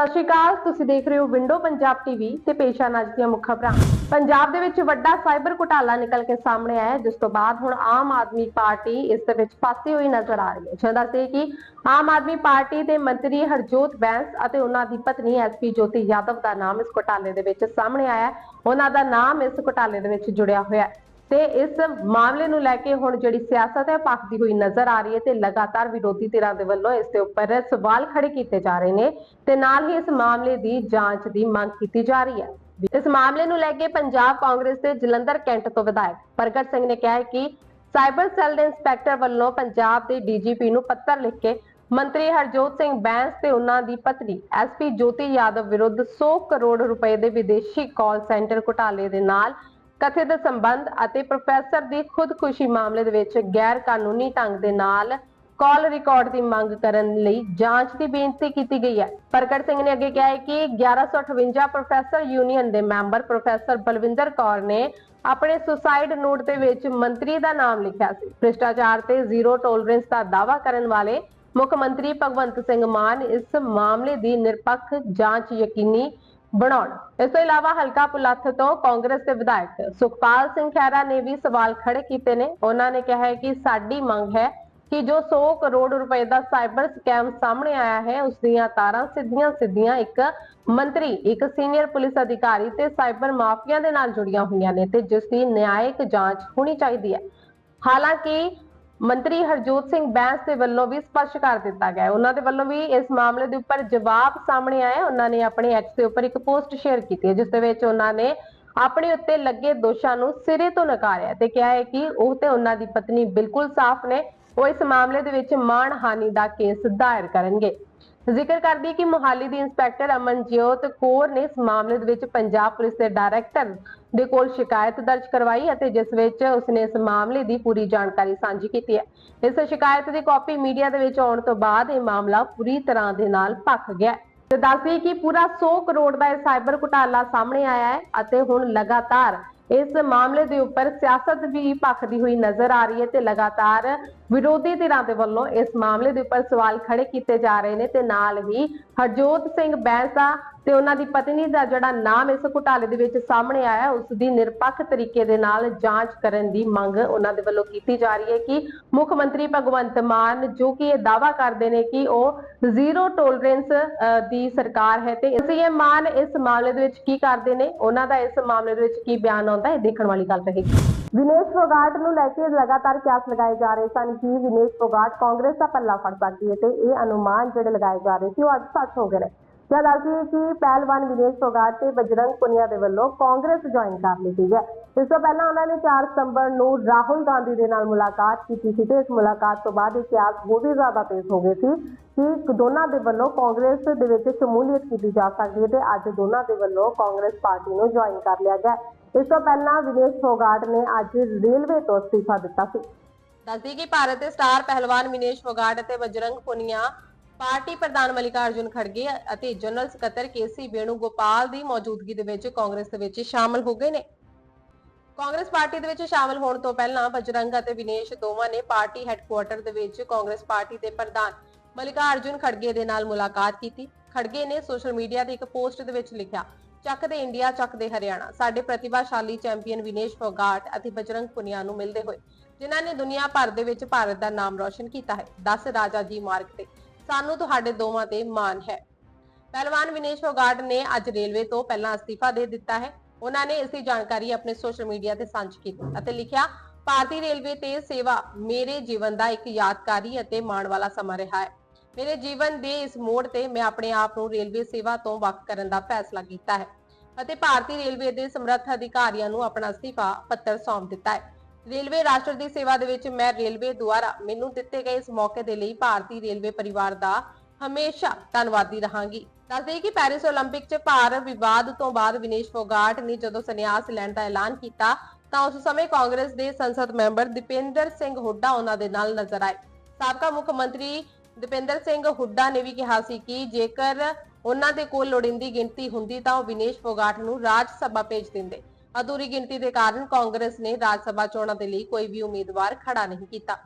ਸਤਿ ਸ਼੍ਰੀ ਅਕਾਲ, ਤੁਸੀਂ ਦੇਖ ਰਹੇ ਹੋ ਵਿੰਡੋ ਪੰਜਾਬ ਟੀਵੀ ਤੇ ਪੇਸ਼ਾ ਅੱਜ ਦੀਆਂ ਮੁੱਖ ਖਬਰਾਂ। ਪੰਜਾਬ ਦੇ ਵਿੱਚ ਵੱਡਾ ਸਾਈਬਰ ਘੁਟਾਲਾ ਨਿਕਲ ਕੇ ਸਾਹਮਣੇ ਆਇਆ ਜਿਸ ਤੋਂ ਬਾਅਦ ਹੁਣ ਆਮ ਆਦਮੀ ਪਾਰਟੀ ਇਸ ਦੇ ਵਿੱਚ ਫਸੀ ਹੋਈ ਨਜ਼ਰ ਆ ਰਹੀ ਹੈ। ਜਦੋਂ ਦੱਸਦੇ ਕਿ ਆਮ ਆਦਮੀ ਪਾਰਟੀ ਦੇ ਮੰਤਰੀ ਹਰਜੋਤ ਬੈਂਸ ਅਤੇ ਉਹਨਾਂ ਦੀ ਪਤਨੀ ਐਸਪੀ ਜੋਤੀ ਯਾਦਵ ਦਾ ਨਾਮ ਇਸ ਘੁਟਾਲੇ ਦੇ ਵਿੱਚ ਸਾਹਮਣੇ ਆਇਆ ਉਹਨਾਂ ਦਾ ਨਾਮ ਇਸ ਘੁਟਾਲੇ ਦੇ ਵਿੱਚ ਜੁੜਿਆ ਹੋਇਆ ਹੈ। ਤੇ ਇਸ ਮਾਮਲੇ ਨੂੰ ਲੈ ਕੇ ਹੁਣ ਜਿਹੜੀ ਸਿਆਸਤ ਹੈ, ਭਖਦੀ ਹੋਈ ਨਜ਼ਰ ਆ ਰਹੀ ਹੈ ਤੇ ਲਗਾਤਾਰ ਵਿਰੋਧੀ ਧਿਰਾਂ ਦੇ ਵੱਲੋਂ ਇਸ ਦੇ ਉੱਪਰ ਸਵਾਲ ਖੜੇ ਕੀਤੇ ਜਾ ਰਹੇ ਨੇ ਤੇ ਨਾਲ ਹੀ ਇਸ ਮਾਮਲੇ ਦੀ ਜਾਂਚ ਦੀ ਮੰਗ ਕੀਤੀ ਜਾ ਰਹੀ ਹੈ। ਇਸ ਮਾਮਲੇ ਨੂੰ ਲੈ ਕੇ ਪੰਜਾਬ ਕਾਂਗਰਸ ਦੇ ਜਲੰਧਰ ਕੈਂਟ ਤੋਂ ਵਿਧਾਇਕ ਪ੍ਰਗਟ ਸਿੰਘ ਨੇ ਕਿਹਾ ਹੈ ਕਿ ਸਾਈਬਰ ਸੈੱਲ ਦੇ ਇੰਸਪੈਕਟਰ ਵੱਲੋਂ ਪੰਜਾਬ ਦੇ ਡੀਜੀਪੀ ਨੂੰ ਪੱਤਰ ਲਿਖ ਕੇ ਮੰਤਰੀ ਹਰਜੋਤ ਸਿੰਘ ਬੈਂਸ ਤੇ ਉਹਨਾਂ ਦੀ ਪਤਨੀ ਐਸਪੀ ਜੋਤੀ ਯਾਦਵ ਵਿਰੁੱਧ 100 ਕਰੋੜ ਰੁਪਏ ਦੇ ਵਿਦੇਸ਼ੀ ਕਾਲ ਸੈਂਟਰ ਘੁਟਾਲੇ ਦੇ ਨਾਲ ਕਥਿਤ ਸੰਬੰਧ ਅਤੇ ਪ੍ਰੋਫੈਸਰ ਦੀ ਖੁਦਕੁਸ਼ੀ ਮਾਮਲੇ ਦੇ ਵਿੱਚ ਗੈਰ ਕਾਨੂੰਨੀ ਢੰਗ ਦੇ ਨਾਲ ਕਾਲ ਰਿਕਾਰਡ ਦੀ ਮੰਗ ਕਰਨ ਲਈ ਜਾਂਚ ਦੀ ਬੇਨਤੀ ਕੀਤੀ ਗਈ ਹੈ। ਪ੍ਰਗਟ ਸਿੰਘ ਨੇ ਅੱਗੇ ਕਿਹਾ ਹੈ ਕਿ 1158 ਪ੍ਰੋਫੈਸਰ ਯੂਨੀਅਨ ਦੇ ਮੈਂਬਰ ਪ੍ਰੋਫੈਸਰ ਬਲਵਿੰਦਰ ਕੌਰ ਨੇ ਆਪਣੇ ਸੁਸਾਈਡ ਨੋਟ ਦੇ ਵਿੱਚ ਮੰਤਰੀ ਦਾ ਨਾਮ ਲਿਖਿਆ ਸੀ। ਭ੍ਰਿਸ਼ਟਾਚਾਰ ਤੇ ਜ਼ੀਰੋ ਟੋਲਰੈਂਸ ਦਾ ਦਾਅਵਾ ਕਰਨ ਵਾਲੇ ਮੁੱਖ ਮੰਤਰੀ ਭਗਵੰਤ ਸਿੰਘ ਮਾਨ ਇਸ ਮਾਮਲੇ ਦੀ ਨਿਰਪੱਖ ਜਾਂਚ ਯਕੀਨੀ ਬਣਾਉਣ। ਇਸ ਤੋਂ ਇਲਾਵਾ ਹਲਕਾ ਪੁਲੱਥ ਤੋਂ ਕਾਂਗਰਸ ਦੇ ਵਿਧਾਇਕ ਸੁਖਪਾਲ ਸਿੰਘ ਖਹਿਰਾ ਨੇ ਵੀ ਸਵਾਲ ਖੜੇ ਕੀਤੇ ਨੇ। ਉਹਨਾਂ ਨੇ ਕਿਹਾ ਹੈ ਕਿ ਸਾਡੀ ਮੰਗ ਹੈ ਕਿ ਜੋ 100 ਕਰੋੜ ਰੁਪਏ ਦਾ ਸਾਈਬਰ ਸਕੈਮ ਸਾਹਮਣੇ ਆਇਆ ਹੈ, ਉਸ ਦੀਆਂ ਤਾਰਾਂ ਸਿੱਧੀਆਂ ਸਿੱਧੀਆਂ ਇੱਕ ਮੰਤਰੀ, ਇੱਕ ਸੀਨੀਅਰ ਪੁਲਿਸ ਅਧਿਕਾਰੀ ਤੇ ਸਾਈਬਰ ਮਾਫੀਆ ਦੇ ਨਾਲ ਜੁੜੀਆਂ ਹੋਈਆਂ ਨੇ ਤੇ ਜਿਸ ਦੀ ਨਿਆਇਕ ਜਾਂਚ ਹੋਣੀ ਚਾਹੀਦੀ ਹੈ। ਹਾਲਾਂਕਿ ਮੰਤਰੀ ਹਰਜੋਤ ਸਿੰਘ ਬੈਂਸ ਦੇ ਵੱਲੋਂ ਵੀ ਸਪਸ਼ਟ ਕਰ ਦਿੱਤਾ ਗਿਆ ਹੈ। ਉਹਨਾਂ ਦੇ ਵੱਲੋਂ ਵੀ ਇਸ ਮਾਮਲੇ ਦੇ ਉੱਪਰ ਜਵਾਬ ਸਾਹਮਣੇ ਆਇਆ ਉਹਨਾਂ ਨੇ ਆਪਣੇ ਐਕਸ ਦੇ ਉੱਪਰ ਇੱਕ ਪੋਸਟ ਸ਼ੇਅਰ ਕੀਤੀ ਹੈ, ਜਿਸ ਦੇ ਵਿੱਚ ਉਹਨਾਂ ਨੇ ਆਪਣੇ ਉੱਤੇ ਲੱਗੇ ਦੋਸ਼ਾਂ ਨੂੰ ਸਿਰੇ ਤੋਂ ਨਕਾਰਿਆ ਤੇ ਕਿਹਾ ਹੈ ਕਿ ਉਹ ਤੇ ਉਹਨਾਂ ਦੀ ਪਤਨੀ ਬਿਲਕੁਲ ਸਾਫ਼ ਨੇ। ਉਹ ਇਸ ਮਾਮਲੇ ਦੇ ਵਿੱਚ ਮਾਣਹਾਨੀ ਦਾ ਕੇਸ ਦਾਇਰ ਕਰਨਗੇ। ਜ਼ਿਕਰ ਕਰਦੀ ਕਿ ਮੁਹਾਲੀ ਦੀ ਇੰਸਪੈਕਟਰ ਅਮਨਜੋਤ ਕੌਰ ਨੇ ਇਸ ਮਾਮਲੇ ਦੇ ਵਿੱਚ ਪੰਜਾਬ ਪੁਲਿਸ ਦੇ ਡਾਇਰੈਕਟਰ ਦੇ ਕੋਲ ਸ਼ਿਕਾਇਤ ਦਰਜ ਕਰਵਾਈ ਅਤੇ ਜਿਸ ਵਿੱਚ ਉਸਨੇ ਇਸ ਮਾਮਲੇ ਦੀ ਪੂਰੀ ਜਾਣਕਾਰੀ ਸਾਂਝੀ ਕੀਤੀ ਹੈ। ਇਸ ਸ਼ਿਕਾਇਤ ਦੀ ਕਾਪੀ ਮੀਡੀਆ ਦੇ ਵਿੱਚ ਆਉਣ ਤੋਂ ਬਾਅਦ ਇਹ ਮਾਮਲਾ ਪੂਰੀ ਤਰ੍ਹਾਂ ਦੇ ਨਾਲ ਭਖ ਗਿਆ ਤੇ ਦੱਸਦੀ ਕਿ ਪੂਰਾ 100 ਕਰੋੜ ਦਾ ਇਹ ਸਾਈਬਰ ਘੁਟਾਲਾ ਸਾਹਮਣੇ ਆਇਆ ਹੈ ਅਤੇ ਹੁਣ ਲਗਾਤਾਰ ਇਸ ਮਾਮਲੇ ਦੇ ਉੱਪਰ ਸਿਆਸਤ ਵੀ ਭਖਦੀ ਹੋਈ ਨਜ਼ਰ ਆ ਰਹੀ ਹੈ ਤੇ ਲਗਾਤਾਰ ਵਿਰੋਧੀ ਧਿਰਾਂ ਦੇ ਵੱਲੋਂ ਇਸ ਮਾਮਲੇ ਦੇ ਉੱਪਰ ਸਵਾਲ ਖੜੇ ਕੀਤੇ ਜਾ ਰਹੇ ਨੇ ਤੇ ਨਾਲ ਹੀ ਹਰਜੋਤ ਸਿੰਘ ਬੈਂਸਾ ਤੇ ਉਹਨਾਂ ਦੀ ਪਤਨੀ ਦਾ ਜਿਹੜਾ ਨਾਮ ਇਸ ਘੁਟਾਲੇ ਦੇ ਵਿੱਚ ਸਾਹਮਣੇ ਆਇਆ ਹੈ, ਉਸ ਦੀ ਨਿਰਪੱਖ ਤਰੀਕੇ ਦੇ ਨਾਲ ਜਾਂਚ ਕਰਨ ਦੀ ਮੰਗ ਉਹਨਾਂ ਦੇ ਵੱਲੋਂ ਕੀਤੀ ਜਾ ਰਹੀ ਹੈ ਕਿ ਮੁੱਖ ਮੰਤਰੀ ਭਗਵੰਤ ਮਾਨ ਜੋ ਕਿ ਇਹ ਦਾਵਾ ਕਰਦੇ ਨੇ ਕਿ ਉਹ ਜ਼ੀਰੋ ਟੋਲਰੈਂਸ ਦੀ ਸਰਕਾਰ ਹੈ ਤੇ ਸੀਐਮ ਮਾਨ ਇਸ ਮਾਮਲੇ ਦੇ ਵਿੱਚ ਕੀ ਕਰਦੇ ਨੇ? ਉਹਨਾਂ ਦਾ ਇਸ ਮਾਮਲੇ ਦੇ ਵਿੱਚ ਕੀ ਬਿਆਨ ਆਉਂਦਾ ਹੈ? ਇਹ ਦੇਖਣ ਵਾਲੀ ਗੱਲ ਰਹੇਗੀ। ਵਿਨੇਸ਼ ਫੋਗਾਟ ਨੂੰ ਲੈ ਕੇ ਲਗਾਤਾਰ ਕਿਆਸ ਲਗਾਏ ਜਾ ਰਹੇ ਸਨ ਕਿ ਵਿਨੇਸ਼ ਫੋਗਾਟ ਕਾਂਗਰਸ ਦਾ ਪੱਲਾ ਫੜ ਸਕਦੀ ਹੈ ਤੇ ਇਹ ਅਨੁਮਾਨ ਜਿਹੜੇ ਲਗਾਏ ਜਾ ਰਹੇ ਸੀ ਉਹ ਅੱਜ ਸੱਚ ਹੋ ਗਏ ਨੇ। ਜਦ ਅਸੀਂ ਕਿ ਪਹਿਲਵਾਨ ਵਿਨੇਸ਼ ਫੋਗਾਟ ਤੇ ਬਜਰੰਗ ਪੁਨੀਆ ਦੇ ਵੱਲੋਂ ਕਾਂਗਰਸ ਜੁਆਇਨ ਕਰ ਲਈ ਗਈ ਹੈ। ਇਸ ਤੋਂ ਪਹਿਲਾਂ ਉਹਨਾਂ ਨੇ 4 ਸਤੰਬਰ ਨੂੰ ਰਾਹੁਲ ਗਾਂਧੀ ਦੇ ਨਾਲ ਮੁਲਾਕਾਤ ਕੀਤੀ ਸੀ ਤੇ ਇਸ ਮੁਲਾਕਾਤ ਤੋਂ ਬਾਅਦ ਇਹ ਹੋਰ ਵੀ ਜ਼ਿਆਦਾ ਤੇਜ਼ ਹੋ ਗਏ ਸੀ ਕਿ ਦੋਨਾਂ ਦੇ ਵੱਲੋਂ ਕਾਂਗਰਸ ਦੇ ਵਿੱਚ ਸ਼ਮੂਲੀਅਤ ਕੀਤੀ ਜਾ ਸਕਦੀ ਹੈ ਤੇ ਅੱਜ ਦੋਨਾਂ ਦੇ ਵੱਲੋਂ ਕਾਂਗਰਸ ਪਾਰਟੀ ਨੂੰ ਜੁਆਇਨ ਕਰ ਲਿਆ ਗਿਆ ਇਸ ਤੋਂ ਪਹਿਲਾਂ ਵਿਨੇਸ਼ ਫੋਗਾਟ ਨੇ ਅੱਜ ਰੇਲਵੇ ਤੋਂ ਅਸਤੀਫਾ ਦਿੱਤਾ ਸੀ। ਦੱਸਦੀ ਕਿ ਭਾਰਤ ਦੇ ਸਟਾਰ ਪਹਿਲਵਾਨ ਵਿਨੇਸ਼ ਫੋਗਾਟ ਅਤੇ ਬਜਰੰਗ ਪੁਨੀਆ ਪਾਰਟੀ ਪ੍ਰਧਾਨ ਮਲਿਕਾਰਜੁਨ ਖੜਗੇ ਅਤੇ ਜਨਰਲ ਸਕੱਤਰ ਕੇਸੀ ਵੇਣੂਗੋਪਾਲ ਦੀ ਮੌਜੂਦਗੀ ਦੇ ਵਿੱਚ ਕਾਂਗਰਸ ਦੇ ਵਿੱਚ ਸ਼ਾਮਲ ਹੋ ਗਏ ਨੇ। ਕਾਂਗਰਸ ਪਾਰਟੀ ਦੇ ਵਿੱਚ ਸ਼ਾਮਲ ਹੋਣ ਤੋਂ ਪਹਿਲਾਂ ਬਜਰੰਗ ਅਤੇ ਵਿਨੇਸ਼ ਦੋਵਾਂ ਨੇ ਪਾਰਟੀ ਹੈੱਡਕੁਆਰਟਰ ਦੇ ਵਿੱਚ ਕਾਂਗਰਸ ਪਾਰਟੀ ਦੇ ਪ੍ਰਧਾਨ ਮਲਿਕਾਰਜੁਨ ਖੜਗੇ ਦੇ ਨਾਲ ਮੁਲਾਕਾਤ ਕੀਤੀ। ਖੜਗੇ ਨੇ ਸੋਸ਼ਲ ਮੀਡੀਆ ਤੇ ਇੱਕ ਪੋਸਟ ਦੇ ਵਿੱਚ ਲਿਖਿਆ ਚੱਕ ਦੇ ਇੰਡੀਆ ਚੱਕ ਦੇ ਹਰਿਆਣਾ। ਸਾਡੇ ਪ੍ਰਤਿਭਾਸ਼ਾਲੀ ਚੈਂਪੀਅਨ ਵਿਨੇਸ਼ ਫੋਗਾਟ ਅਤੇ ਬਜਰੰਗ ਪੁਨੀਆ ਨੂੰ ਮਿਲਦੇ ਹੋਏ, ਜਿਨ੍ਹਾਂ ਨੇ ਦੁਨੀਆ ਭਰ ਦੇ ਵਿੱਚ ਭਾਰਤ ਦਾ ਨਾਮ ਰੌਸ਼ਨ ਕੀਤਾ ਹੈ। 10 ਰਾਜਾ ਜੀ ਮਾਰਗ ਤੇ। ਸਾਨੂੰ ਤੁਹਾਡੇ ਦੋਵਾਂ ਤੇ ਮਾਣ ਹੈ। ਪਹਿਲਵਾਨ ਵਿਨੇਸ਼ ਫੋਗਾਟ ਨੇ ਅੱਜ ਰੇਲਵੇ ਤੋਂ ਪਹਿਲਾਂ ਅਸਤੀਫਾ ਦੇ ਦਿੱਤਾ ਹੈ। ਉਹਨਾਂ ਨੇ ਇਸ ਦੀ ਜਾਣਕਾਰੀ ਆਪਣੇ ਸੋਸ਼ਲ ਮੀਡੀਆ ਤੇ ਸਾਂਝੀ ਕੀਤੀ ਅਤੇ ਲਿਖਿਆ, ਭਾਰਤੀ ਰੇਲਵੇ ਤੇ ਸੇਵਾ ਮੇਰੇ ਜੀਵਨ ਦਾ ਇੱਕ ਯਾਦਗਾਰੀ ਅਤੇ ਮਾਣ ਵਾਲਾ ਸਮਾਂ ਰਿਹਾ ਹੈ। ਮੇਰੇ ਜੀਵਨ ਦੇ ਇਸ ਮੋੜ ਤੇ ਮੈਂ ਆਪਣੇ ਆਪ ਨੂੰ ਰੇਲਵੇ ਸੇਵਾ ਤੋਂ ਵੱਖ ਕਰਨ ਦਾ ਫੈਸਲਾ ਕੀਤਾ ਹੈ ਅਤੇ ਭਾਰਤੀ ਰੇਲਵੇ ਦੇ ਸਮਰੱਥ ਅਧਿਕਾਰੀਆਂ ਨੂੰ ਆਪਣਾ ਅਸਤੀਫਾ ਪੱਤਰ ਸੌਂਪ ਦਿੱਤਾ ਹੈ। ਰੇਲਵੇ ਰਾਸ਼ਟਰ ਦੀ ਸੇਵਾ ਦੇ ਵਿੱਚ ਮੈਂ ਰੇਲਵੇ ਦੁਆਰਾ ਮੈਨੂੰ ਦਿੱਤੇ ਗਏ ਇਸ ਮੌਕੇ ਦੇ ਲਈ ਭਾਰਤੀ ਰੇਲਵੇ ਪਰਿਵਾਰ ਦਾ ਹਮੇਸ਼ਾ ਧੰਨਵਾਦੀ ਰਹਾਂਗੀ ਦੱਸਦੇ ਕਿ ਪੈਰਿਸ 올림픽 'ਚ ਭਾਰ ਵਿਵਾਦ ਤੋਂ ਬਾਅਦ ਵਿਨੇਸ਼ ਫੋਗਾਟ ਨੇ ਜਦੋਂ ਸੰਨਿਆਸ ਲੈਣ ਦਾ ਐਲਾਨ ਕੀਤਾ ਤਾਂ ਉਸ ਸਮੇਂ ਕਾਂਗਰਸ ਦੇ ਸੰਸਦ ਮੈਂਬਰ ਦੀਪਿੰਦਰ ਸਿੰਘ ਹੁੱਡਾ ਉਹਨਾਂ ਦੇ ਨਾਲ ਨਜ਼ਰ ਆਏ ਸਾਬਕਾ ਮੁੱਖ ਮੰਤਰੀ ਦੀਪਿੰਦਰ ਸਿੰਘ ਹੁੱਡਾ ਨੇ ਵੀ ਕਿਹਾ ਸੀ ਕਿ ਜੇਕਰ ਉਹਨਾਂ ਦੇ ਕੋਲ ਲੋੜੀਂਦੀ ਗਿਣਤੀ ਹੁੰਦੀ ਤਾਂ ਉਹ ਵਿਨੇਸ਼ ਫੋਗਾਟ ਨੂੰ ਰਾਜ ਸਭਾ ਭੇਜ ਦਿੰਦੇ ਅਧੂਰੀ ਗਿਣਤੀ ਦੇ ਕਾਰਨ ਕਾਂਗਰਸ ਨੇ ਰਾਜ ਸਭਾ ਚੋਣਾਂ ਦੇ ਲਈ ਕੋਈ ਵੀ ਉਮੀਦਵਾਰ ਖੜਾ ਨਹੀਂ ਕੀਤਾ।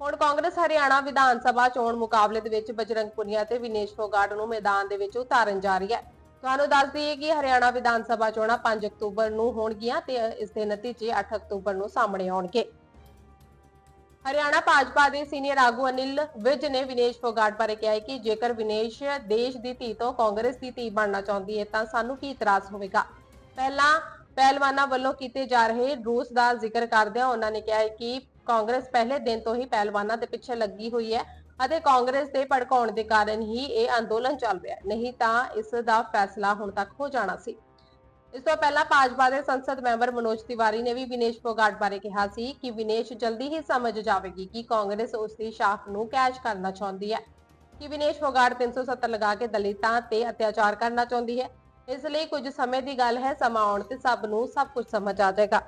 ਹੁਣ ਕਾਂਗਰਸ ਹਰਿਆਣਾ ਵਿਧਾਨ ਸਭਾ ਚੋਣ ਮੁਕਾਬਲੇ ਦੇ ਵਿੱਚ ਬਜਰੰਗ ਪੁਨੀਆ ਤੇ ਵਿਨੇਸ਼ ਫੋਗਾਟ ਨੂੰ ਮੈਦਾਨ ਦੇ ਵਿੱਚ ਉਤਾਰਨ ਜਾ ਰਹੀ ਹੈ। ਤੁਹਾਨੂੰ ਦੱਸ ਦਈਏ ਕਿ ਹਰਿਆਣਾ ਵਿਧਾਨ ਸਭਾ ਚੋਣਾਂ 5 ਅਕਤੂਬਰ ਨੂੰ ਹੋਣਗੀਆਂ ਤੇ ਇਸ ਦੇ ਨਤੀਜੇ 8 ਅਕਤੂਬਰ ਨੂੰ ਸਾਹਮਣੇ ਆਉਣਗੇ। ਹਰਿਆਣਾ ਭਾਜਪਾ ਦੇ ਸੀਨੀਅਰ ਆਗੂ ਅਨਿਲ ਵਿਜ ਨੇ ਵਿਨੇਸ਼ ਫੋਗਾਟ ਬਾਰੇ ਕਿਹਾ ਹੈ ਕਿ ਜੇਕਰ ਵਿਨੇਸ਼ ਦੇਸ਼ ਦੀ ਧੀ ਤੋਂ ਕਾਂਗਰਸ ਦੀ ਧੀ ਬਣਨਾ ਚਾਹੁੰਦੀ ਹੈ ਤਾਂ ਸਾਨੂੰ ਕੀ ਇਤਰਾਜ਼ ਹੋਵੇਗਾ? ਪਹਿਲਾਂ ਪਹਿਲਵਾਨਾਂ ਵੱਲੋਂ ਕੀਤੇ ਜਾ ਰਹੇ ਰੋਸ ਦਾ ਜ਼ਿਕਰ ਕਰਦਿਆਂ ਉਹਨਾਂ ਨੇ ਕਿਹਾ ਕਿ ਕਾਂਗਰਸ ਪਹਿਲੇ ਦਿਨ ਤੋਂ ਹੀ ਪਹਿਲਵਾਨਾਂ ਦੇ ਪਿੱਛੇ ਲੱਗੀ ਹੋਈ ਹੈ ਅਤੇ ਕਾਂਗਰਸ ਦੇ ਭੜਕਾਉਣ ਦੇ ਕਾਰਨ ਹੀ ਇਹ ਅੰਦੋਲਨ ਚੱਲ ਰਿਹਾ ਨਹੀਂ ਤਾਂ ਇਸ ਦਾ ਫੈਸਲਾ ਹੁਣ ਤੱਕ ਹੋ ਜਾਣਾ ਸੀ। ਇਸ ਤੋਂ ਪਹਿਲਾਂ ਭਾਜਪਾ ਦੇ ਸੰਸਦ ਮੈਂਬਰ ਮਨੋਜ ਤਿਵਾਰੀ ਨੇ ਵੀ ਵਿਨੇਸ਼ ਫੋਗਾਟ ਬਾਰੇ ਕਿਹਾ ਸੀ ਕਿ ਵਿਨੇਸ਼ ਜਲਦੀ ਹੀ ਸਮਝ ਜਾਵੇਗੀ ਕਿ ਕਾਂਗਰਸ ਉਸ ਦੀ ਸ਼ਾਖ ਨੂੰ ਕੈਚ ਕਰਨਾ ਚਾਹੁੰਦੀ ਹੈ। ਕਿ ਵਿਨੇਸ਼ ਫੋਗਾਟ 370 ਲਗਾ ਕੇ ਦਲਿਤਾਂ ਤੇ ਅਤਿਆਚਾਰ ਕਰਨਾ ਚਾਹੁੰਦੀ ਹੈ ਇਸ ਲਈ ਕੁਝ ਸਮੇਂ ਦੀ ਗੱਲ ਹੈ, ਸਮਾਂ ਆਉਣ ਤੇ ਸਭ ਨੂੰ ਸਭ ਕੁਝ ਸਮਝ ਆ ਜਾਏਗਾ।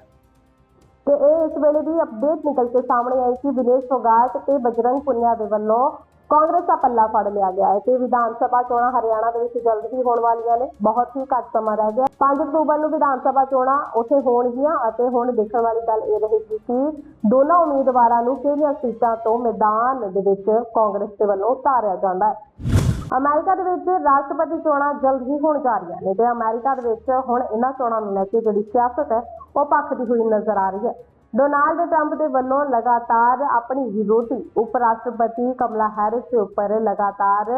ਤੇ ਇਹ ਇਸ ਵੇਲੇ ਦੀ ਅਪਡੇਟ ਨਿਕਲ ਕੇ ਸਾਹਮਣੇ ਆਈ ਕਿ ਵਿਨੇਸ਼ ਫੋਗਾਟ ਤੇ ਬਜਰੰਗ ਪੁਨੀਆ ਦੇ ਵੱਲੋਂ ਕਾਂਗਰਸ ਦਾ ਪੱਲਾ ਫੜ ਲਿਆ ਗਿਆ ਹੈ ਤੇ ਵਿਧਾਨ ਸਭਾ ਚੋਣਾਂ ਹਰਿਆਣਾ ਦੇ ਵਿੱਚ ਜਲਦ ਹੀ ਹੋਣ ਵਾਲੀਆਂ ਨੇ, ਬਹੁਤ ਹੀ ਘੱਟ ਸਮਾਂ ਰਹਿ ਗਿਆ। 5 ਅਕਤੂਬਰ ਨੂੰ ਵਿਧਾਨ ਸਭਾ ਚੋਣਾਂ ਉੱਥੇ ਹੋਣਗੀਆਂ ਅਤੇ ਹੁਣ ਦੇਖਣ ਵਾਲੀ ਗੱਲ ਇਹ ਰਹੇਗੀ ਕਿ ਦੋਨਾਂ ਉਮੀਦਵਾਰਾਂ ਨੂੰ ਕਿਹੜੀਆਂ ਸੀਟਾਂ ਤੋਂ ਮੈਦਾਨ ਦੇ ਵਿੱਚ ਕਾਂਗਰਸ ਦੇ ਵੱਲੋਂ ਉਤਾਰਿਆ ਜਾਂਦਾ ਹੈ। ਅਮਰੀਕਾ ਦੇ ਵਿੱਚ ਰਾਸ਼ਟਰਪਤੀ ਚੋਣਾਂ ਜਲਦ ਹੀ ਹੋਣ ਜਾ ਰਹੀਆਂ ਨੇ ਤੇ ਅਮਰੀਕਾ ਦੇ ਵਿੱਚ ਹੁਣ ਇਹਨਾਂ ਚੋਣਾਂ ਨੂੰ ਲੈ ਕੇ ਜਿਹੜੀ ਸਿਆਸਤ ਹੈ, ਉਹ ਭਖਦੀ ਹੋਈ ਨਜ਼ਰ ਆ ਰਹੀ ਹੈ। ਡੋਨਾਲਡ ਟਰੰਪ ਦੇ ਵੱਲੋਂ ਲਗਾਤਾਰ ਆਪਣੀ ਵਿਰੋਧੀ ਉਪ ਰਾਸ਼ਟਰਪਤੀ ਕਮਲਾ ਹੈਰਿਸ ਦੇ ਉੱਪਰ ਲਗਾਤਾਰ